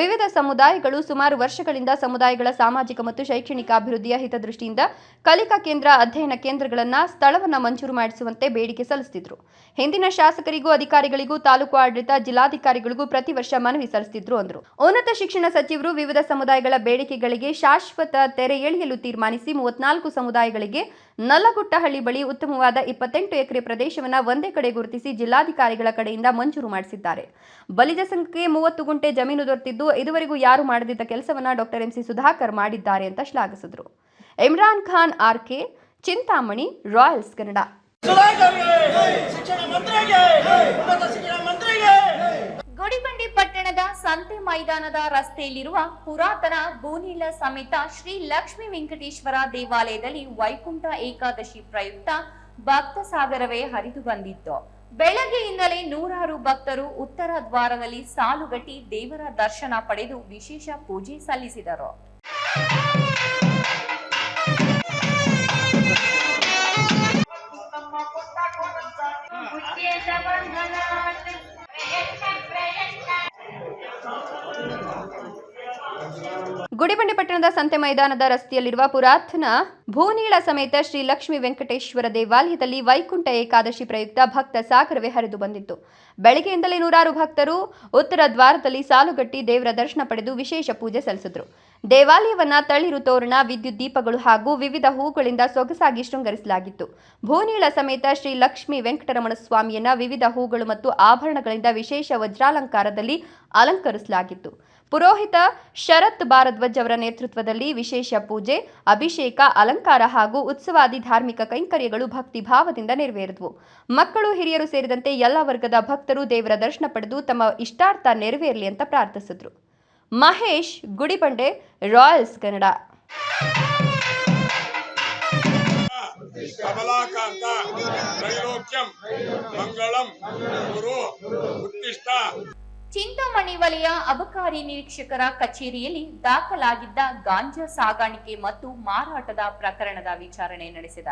ವಿವಿಧ ಸಮುದಾಯಗಳು ಸುಮಾರು ವರ್ಷಗಳಿಂದ ಸಮುದಾಯಗಳ ಸಾಮಾಜಿಕ ಮತ್ತು ಶೈಕ್ಷಣಿಕ ಅಭಿವೃದ್ಧಿಯ ಹಿತದೃಷ್ಟಿಯಿಂದ ಕಲಿಕಾ ಕೇಂದ್ರ ಅಧ್ಯಯನ ಕೇಂದ್ರಗಳನ್ನು, ಸ್ಥಳವನ್ನು ಮಂಜೂರು ಮಾಡಿಸುವಂತೆ ಬೇಡಿಕೆ ಸಲ್ಲಿಸುತ್ತಿದ್ದರು ಹಿಂದಿನ ಶಾಸಕರಿಗೂ, ಅಧಿಕಾರಿಗಳಿಗೂ, ತಾಲೂಕು ಆಡಳಿತ ಜಿಲ್ಲಾಧಿಕಾರಿಗಳಿಗೂ ಪ್ರತಿ ವರ್ಷ ಮನವಿ ಸಲ್ಲಿಸುತ್ತಿದ್ರು ಅಂದರು. ಉನ್ನತ ಶಿಕ್ಷಣ ಸಚಿವರು ವಿವಿಧ ಸಮುದಾಯಗಳ ಬೇಡಿಕೆಗಳಿಗೆ ಶಾಶ್ವತ ತೆರೆ ಎಳೆಯಲು ತೀರ್ಮಾನಿಸಿ ಮೂವತ್ನಾಲ್ಕು ಸಮುದಾಯಗಳಿಗೆ ನಲ್ಲಗುಟ್ಟಹಳ್ಳಿ ಬಳಿ ಉತ್ತಮವಾದ ಇಪ್ಪತ್ತೆಂಟು ಎಕರೆ ಪ್ರದೇಶವನ್ನು ಒಂದೇ ಕಡೆ ಗುರುತಿಸಿ ಜಿಲ್ಲಾಧಿಕಾರಿಗಳ ಕಡೆಯಿಂದ ಮಂಜೂರು ಮಾಡಿಸಿದ್ದಾರೆ. ಬಲಿಜ ಸಂಖ್ಯೆ ಮೂವತ್ತು ಗುಂಟೆ ಜಮೀನು ದೊರೆತಿದ್ದು ಇದುವರೆಗೂ ಯಾರು ಮಾಡದಿದ್ದ ಕೆಲಸವನ್ನ ಡಾಕ್ಟರ್ ಎಂಸಿ ಸುಧಾಕರ್ ಮಾಡಿದ್ದಾರೆ ಅಂತ ಶ್ಲಾಘಿಸಿದರು. Imran Khan, RK, Chintamani, Royals Kannada. ಗುಡಿಬಂಡಿ ಪಟ್ಟಣದ ಸಂತೆ ಮೈದಾನದ ರಸ್ತೆಯಲ್ಲಿರುವ ಪುರಾತನ ಭೂನೀಲ ಸಮೇತ ಶ್ರೀ ಲಕ್ಷ್ಮೀ ವೆಂಕಟೇಶ್ವರ ದೇವಾಲಯದಲ್ಲಿ ವೈಕುಂಠ ಏಕಾದಶಿ ಪ್ರಯುಕ್ತ ಭಕ್ತ ಸಾಗರವೇ ಹರಿದು ಬಂದಿತ್ತು. ಬೆಳಗ್ಗೆಯಿಂದಲೇ ನೂರಾರು ಭಕ್ತರು ಉತ್ತರ ದ್ವಾರದಲ್ಲಿ ಸಾಲುಗಟ್ಟಿ ದೇವರ ದರ್ಶನ ಪಡೆದು ವಿಶೇಷ ಪೂಜೆ ಸಲ್ಲಿಸಿದರು. ಗುಡಿಬಂಡೆ ಪಟ್ಟಣದ ಸಂತೆ ಮೈದಾನದ ರಸ್ತೆಯಲ್ಲಿರುವ ಪುರಾತನ ಭೂನೀಳ ಸಮೇತ ಶ್ರೀ ಲಕ್ಷ್ಮೀ ವೆಂಕಟೇಶ್ವರ ದೇವಾಲಯದಲ್ಲಿ ವೈಕುಂಠ ಏಕಾದಶಿ ಪ್ರಯುಕ್ತ ಭಕ್ತ ಸಾಗರವೇ ಹರಿದು ಬಂದಿತ್ತು. ಬೆಳಗ್ಗೆಯಿಂದಲೇ ನೂರಾರು ಭಕ್ತರು ಉತ್ತರ ದ್ವಾರದಲ್ಲಿ ಸಾಲುಗಟ್ಟಿ ದೇವರ ದರ್ಶನ ಪಡೆದು ವಿಶೇಷ ಪೂಜೆ ಸಲ್ಲಿಸಿದ್ರು. ದೇವಾಲಯವನ್ನ ತಳಿರು ತೋರಣ, ವಿದ್ಯುತ್ ದೀಪಗಳು ಹಾಗೂ ವಿವಿಧ ಹೂಗಳಿಂದ ಸೊಗಸಾಗಿ ಶೃಂಗರಿಸಲಾಗಿತ್ತು. ಭೂನೀಳ ಸಮೇತ ಶ್ರೀ ಲಕ್ಷ್ಮೀ ವೆಂಕಟರಮಣ ಸ್ವಾಮಿಯನ್ನ ವಿವಿಧ ಹೂಗಳು ಮತ್ತು ಆಭರಣಗಳಿಂದ ವಿಶೇಷ ವಜ್ರಾಲಂಕಾರದಲ್ಲಿ ಅಲಂಕರಿಸಲಾಗಿತ್ತು. ಪುರೋಹಿತ ಶರತ್ ಭಾರದ್ವಜ್ ಅವರ ನೇತೃತ್ವದಲ್ಲಿ ವಿಶೇಷ ಪೂಜೆ, ಅಭಿಷೇಕ, ಅಲಂಕಾರ ಹಾಗೂ ಉತ್ಸವಾದಿ ಧಾರ್ಮಿಕ ಕೈಂಕರ್ಯಗಳು ಭಕ್ತಿ ಭಾವದಿಂದ ನೆರವೇರಿದವು. ಮಕ್ಕಳು, ಹಿರಿಯರು ಸೇರಿದಂತೆ ಎಲ್ಲ ವರ್ಗದ ಭಕ್ತರು ದೇವರ ದರ್ಶನ ಪಡೆದು ತಮ್ಮ ಇಷ್ಟಾರ್ಥ ನೆರವೇರಲಿ ಅಂತ ಪ್ರಾರ್ಥಿಸಿದ್ರು. ಮಹೇಶ್ ಗುಡಿಬಂಡೆ ರಾಯಲ್ಸ್ ಕನ್ನಡ. ಕಮಲಾಕಾಂತ ತ್ರೈಲೋಕ್ಯಂ ಮಂಗಳಂ ಗುರು ಉತ್ತಿಷ್ಟ ಚಿಂತಾಮಣಿ ವಲಯ ಅಬಕಾರಿ ನಿರೀಕ್ಷಕರ ಕಚೇರಿಯಲ್ಲಿ ದಾಖಲಾಗಿದ್ದ ಗಾಂಜಾ ಸಾಗಾಣಿಕೆ ಮತ್ತು ಮಾರಾಟದ ಪ್ರಕರಣದ ವಿಚಾರಣೆ ನಡೆಸಿದ.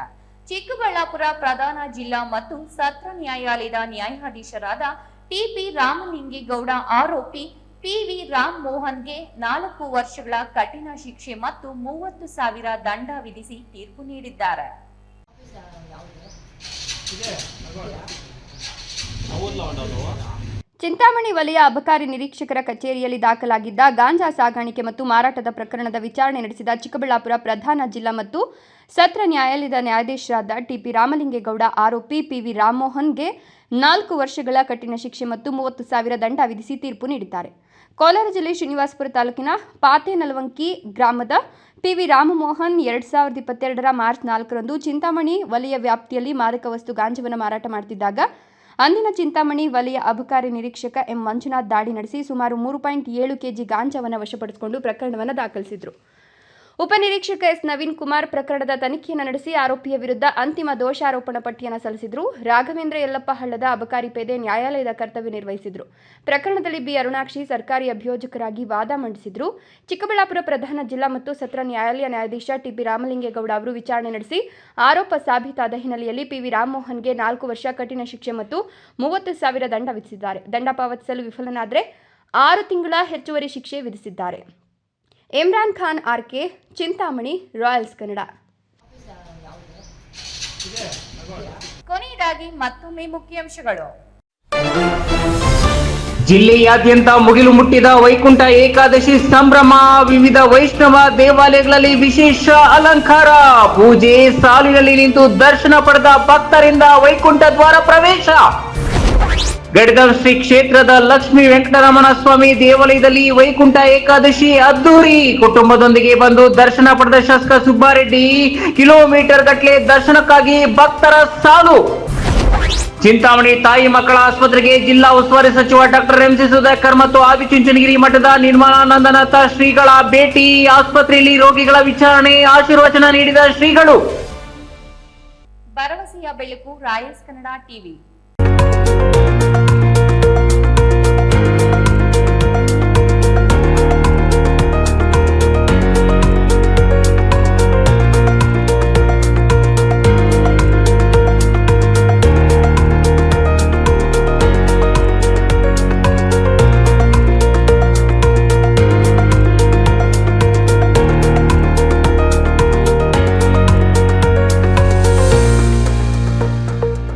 ಚಿಕ್ಕಬಳ್ಳಾಪುರ ಪ್ರಧಾನ ಜಿಲ್ಲಾ ಮತ್ತು ಸತ್ರ ನ್ಯಾಯಾಲಯದ ನ್ಯಾಯಾಧೀಶರಾದ ಟಿಪಿ ರಾಮಲಿಂಗೇಗೌಡ ಆರೋಪಿ ಪಿವಿ ರಾಮ್ ಮೋಹನ್ಗೆ ನಾಲ್ಕು ವರ್ಷಗಳ ಕಠಿಣ ಶಿಕ್ಷೆ ಮತ್ತು ಮೂವತ್ತು ಸಾವಿರ ದಂಡ ವಿಧಿಸಿ ತೀರ್ಪು ನೀಡಿದ್ದಾರೆ. ಚಿಂತಾಮಣಿ ವಲಯ ಅಬಕಾರಿ ನಿರೀಕ್ಷಕರ ಕಚೇರಿಯಲ್ಲಿ ದಾಖಲಾಗಿದ್ದ ಗಾಂಜಾ ಸಾಗಾಣಿಕೆ ಮತ್ತು ಮಾರಾಟದ ಪ್ರಕರಣದ ವಿಚಾರಣೆ ನಡೆಸಿದ ಚಿಕ್ಕಬಳ್ಳಾಪುರ ಪ್ರಧಾನ ಜಿಲ್ಲಾ ಮತ್ತು ಸತ್ರ ನ್ಯಾಯಾಲಯದ ನ್ಯಾಯಾಧೀಶರಾದ ಟಿಪಿ ರಾಮಲಿಂಗೇಗೌಡ ಆರೋಪಿ ಪಿವಿ ರಾಮಮೋಹನ್ಗೆ ನಾಲ್ಕು ವರ್ಷಗಳ ಕಠಿಣ ಶಿಕ್ಷೆ ಮತ್ತು ಮೂವತ್ತು ಸಾವಿರ ದಂಡ ವಿಧಿಸಿ ತೀರ್ಪು ನೀಡಿದ್ದಾರೆ. ಕೋಲಾರ ಜಿಲ್ಲೆ ಶ್ರೀನಿವಾಸಪುರ ತಾಲೂಕಿನ ಪಾತೇನಲವಂಕಿ ಗ್ರಾಮದ ಪಿವಿ ರಾಮಮೋಹನ್ ಎರಡ್ ಸಾವಿರದ ಇಪ್ಪತ್ತೆರಡರ ಮಾರ್ಚ್ ನಾಲ್ಕರಂದು ಚಿಂತಾಮಣಿ ವಲಯ ವ್ಯಾಪ್ತಿಯಲ್ಲಿ ಮಾದಕ ವಸ್ತು ಗಾಂಜವನ್ನು ಮಾರಾಟ ಮಾಡುತ್ತಿದ್ದಾಗ ಅಂದಿನ ಚಿಂತಾಮಣಿ ವಲಯ ಅಬಕಾರಿ ನಿರೀಕ್ಷಕ ಎಂ ಮಂಜುನಾಥ್ ದಾಳಿ ನಡೆಸಿ ಸುಮಾರು ಮೂರು ಪಾಯಿಂಟ್ ಏಳು ಕೆಜಿ ಗಾಂಜಾವನ್ನು ವಶಪಡಿಸಿಕೊಂಡು ಪ್ರಕರಣವನ್ನು ದಾಖಲಿಸಿದರು. ಉಪನಿರೀಕ್ಷಕ ಎಸ್ ನವೀನ್ ಕುಮಾರ್ ಪ್ರಕರಣದ ತನಿಖೆಯನ್ನು ನಡೆಸಿ ಆರೋಪಿಯ ವಿರುದ್ಧ ಅಂತಿಮ ದೋಷಾರೋಪಣ ಪಟ್ಟಿಯನ್ನು ಸಲ್ಲಿಸಿದರು. ರಾಘವೇಂದ್ರ ಯಲ್ಲಪ್ಪ ಹಳ್ಳದ ಅಬಕಾರಿ ಪೇದೆ ನ್ಯಾಯಾಲಯದ ಕರ್ತವ್ಯ ನಿರ್ವಹಿಸಿದರು. ಪ್ರಕರಣದಲ್ಲಿ ಬಿ ಅರುಣಾಕ್ಷಿ ಸರ್ಕಾರಿ ಅಭಿಯೋಜಕರಾಗಿ ವಾದ ಮಂಡಿಸಿದರು. ಚಿಕ್ಕಬಳ್ಳಾಪುರ ಪ್ರಧಾನ ಜಿಲ್ಲಾ ಮತ್ತು ಸತ್ರ ನ್ಯಾಯಾಲಯ ನ್ಯಾಯಾಧೀಶ ಟಿಪಿ ರಾಮಲಿಂಗೇಗೌಡ ಅವರು ವಿಚಾರಣೆ ನಡೆಸಿ ಆರೋಪ ಸಾಬೀತಾದ ಹಿನ್ನೆಲೆಯಲ್ಲಿ ಪಿವಿ ರಾಮಮೋಹನ್ಗೆ ನಾಲ್ಕು ವರ್ಷ ಕಠಿಣ ಶಿಕ್ಷೆ ಮತ್ತು ಮೂವತ್ತು ಸಾವಿರ ದಂಡ ವಿಧಿಸಿದ್ದಾರೆ. ದಂಡ ಪಾವತಿಸಲು ವಿಫಲನಾದರೆ ಆರು ತಿಂಗಳ ಹೆಚ್ಚುವರಿ ಶಿಕ್ಷೆ ವಿಧಿಸಿದ್ದಾರೆ. Imran Khan R K Chintamani, Royals Kannada. ಕೊನೆಯದಾಗಿ ಮತ್ತೊಮ್ಮೆ ಮುಖ್ಯಾಂಶಗಳು. ಜಿಲ್ಲೆಯಾದ್ಯಂತ ಮುಗಿಲು ಮುಟ್ಟಿದ ವೈಕುಂಠ ಏಕಾದಶಿ ಸಂಭ್ರಮ, ವಿವಿಧ ವೈಷ್ಣವ ದೇವಾಲಯಗಳಲ್ಲಿ ವಿಶೇಷ ಅಲಂಕಾರ. ಪೂಜೆ ಸಾಲಿನಲ್ಲಿ ನಿಂತು ದರ್ಶನ ಪಡೆದ ಭಕ್ತರಿಂದ ವೈಕುಂಠ ದ್ವಾರ ಪ್ರವೇಶ. ಗಡಿದ ಶ್ರೀ ಕ್ಷೇತ್ರದ ಲಕ್ಷ್ಮೀ ವೆಂಕಟರಮಣ ಸ್ವಾಮಿ ದೇವಾಲಯದಲ್ಲಿ ವೈಕುಂಠ ಏಕಾದಶಿ ಅದ್ದೂರಿ ಕುಟುಂಬದೊಂದಿಗೆ ಬಂದು ದರ್ಶನ ಪಡೆದ ಶಾಸಕ ಸುಬ್ಬಾರೆಡ್ಡಿ, ಕಿಲೋಮೀಟರ್ ಗಟ್ಟಲೆ ದರ್ಶನಕ್ಕಾಗಿ ಭಕ್ತರ ಸಾಲು. ಚಿಂತಾಮಣಿ ತಾಯಿ ಮಕ್ಕಳ ಆಸ್ಪತ್ರೆಗೆ ಜಿಲ್ಲಾ ಉಸ್ತುವಾರಿ ಸಚಿವ ಡಾಕ್ಟರ್ ಎಂಸಿ ಸುಧಾಕರ್ ಮತ್ತು ಆದಿಚುಂಚನಗಿರಿ ಮಠದ ನಿರ್ಮಲಾನಂದನಾಥ ಶ್ರೀಗಳ ಭೇಟಿ, ಆಸ್ಪತ್ರೆಯಲ್ಲಿ ರೋಗಿಗಳ ವಿಚಾರಣೆ, ಆಶೀರ್ವಚನ ನೀಡಿದ ಶ್ರೀಗಳು. ಭರವಸೆಯ ಬೆಳಕು ರಾಯಸ್ ಕನ್ನಡ ಟಿವಿ.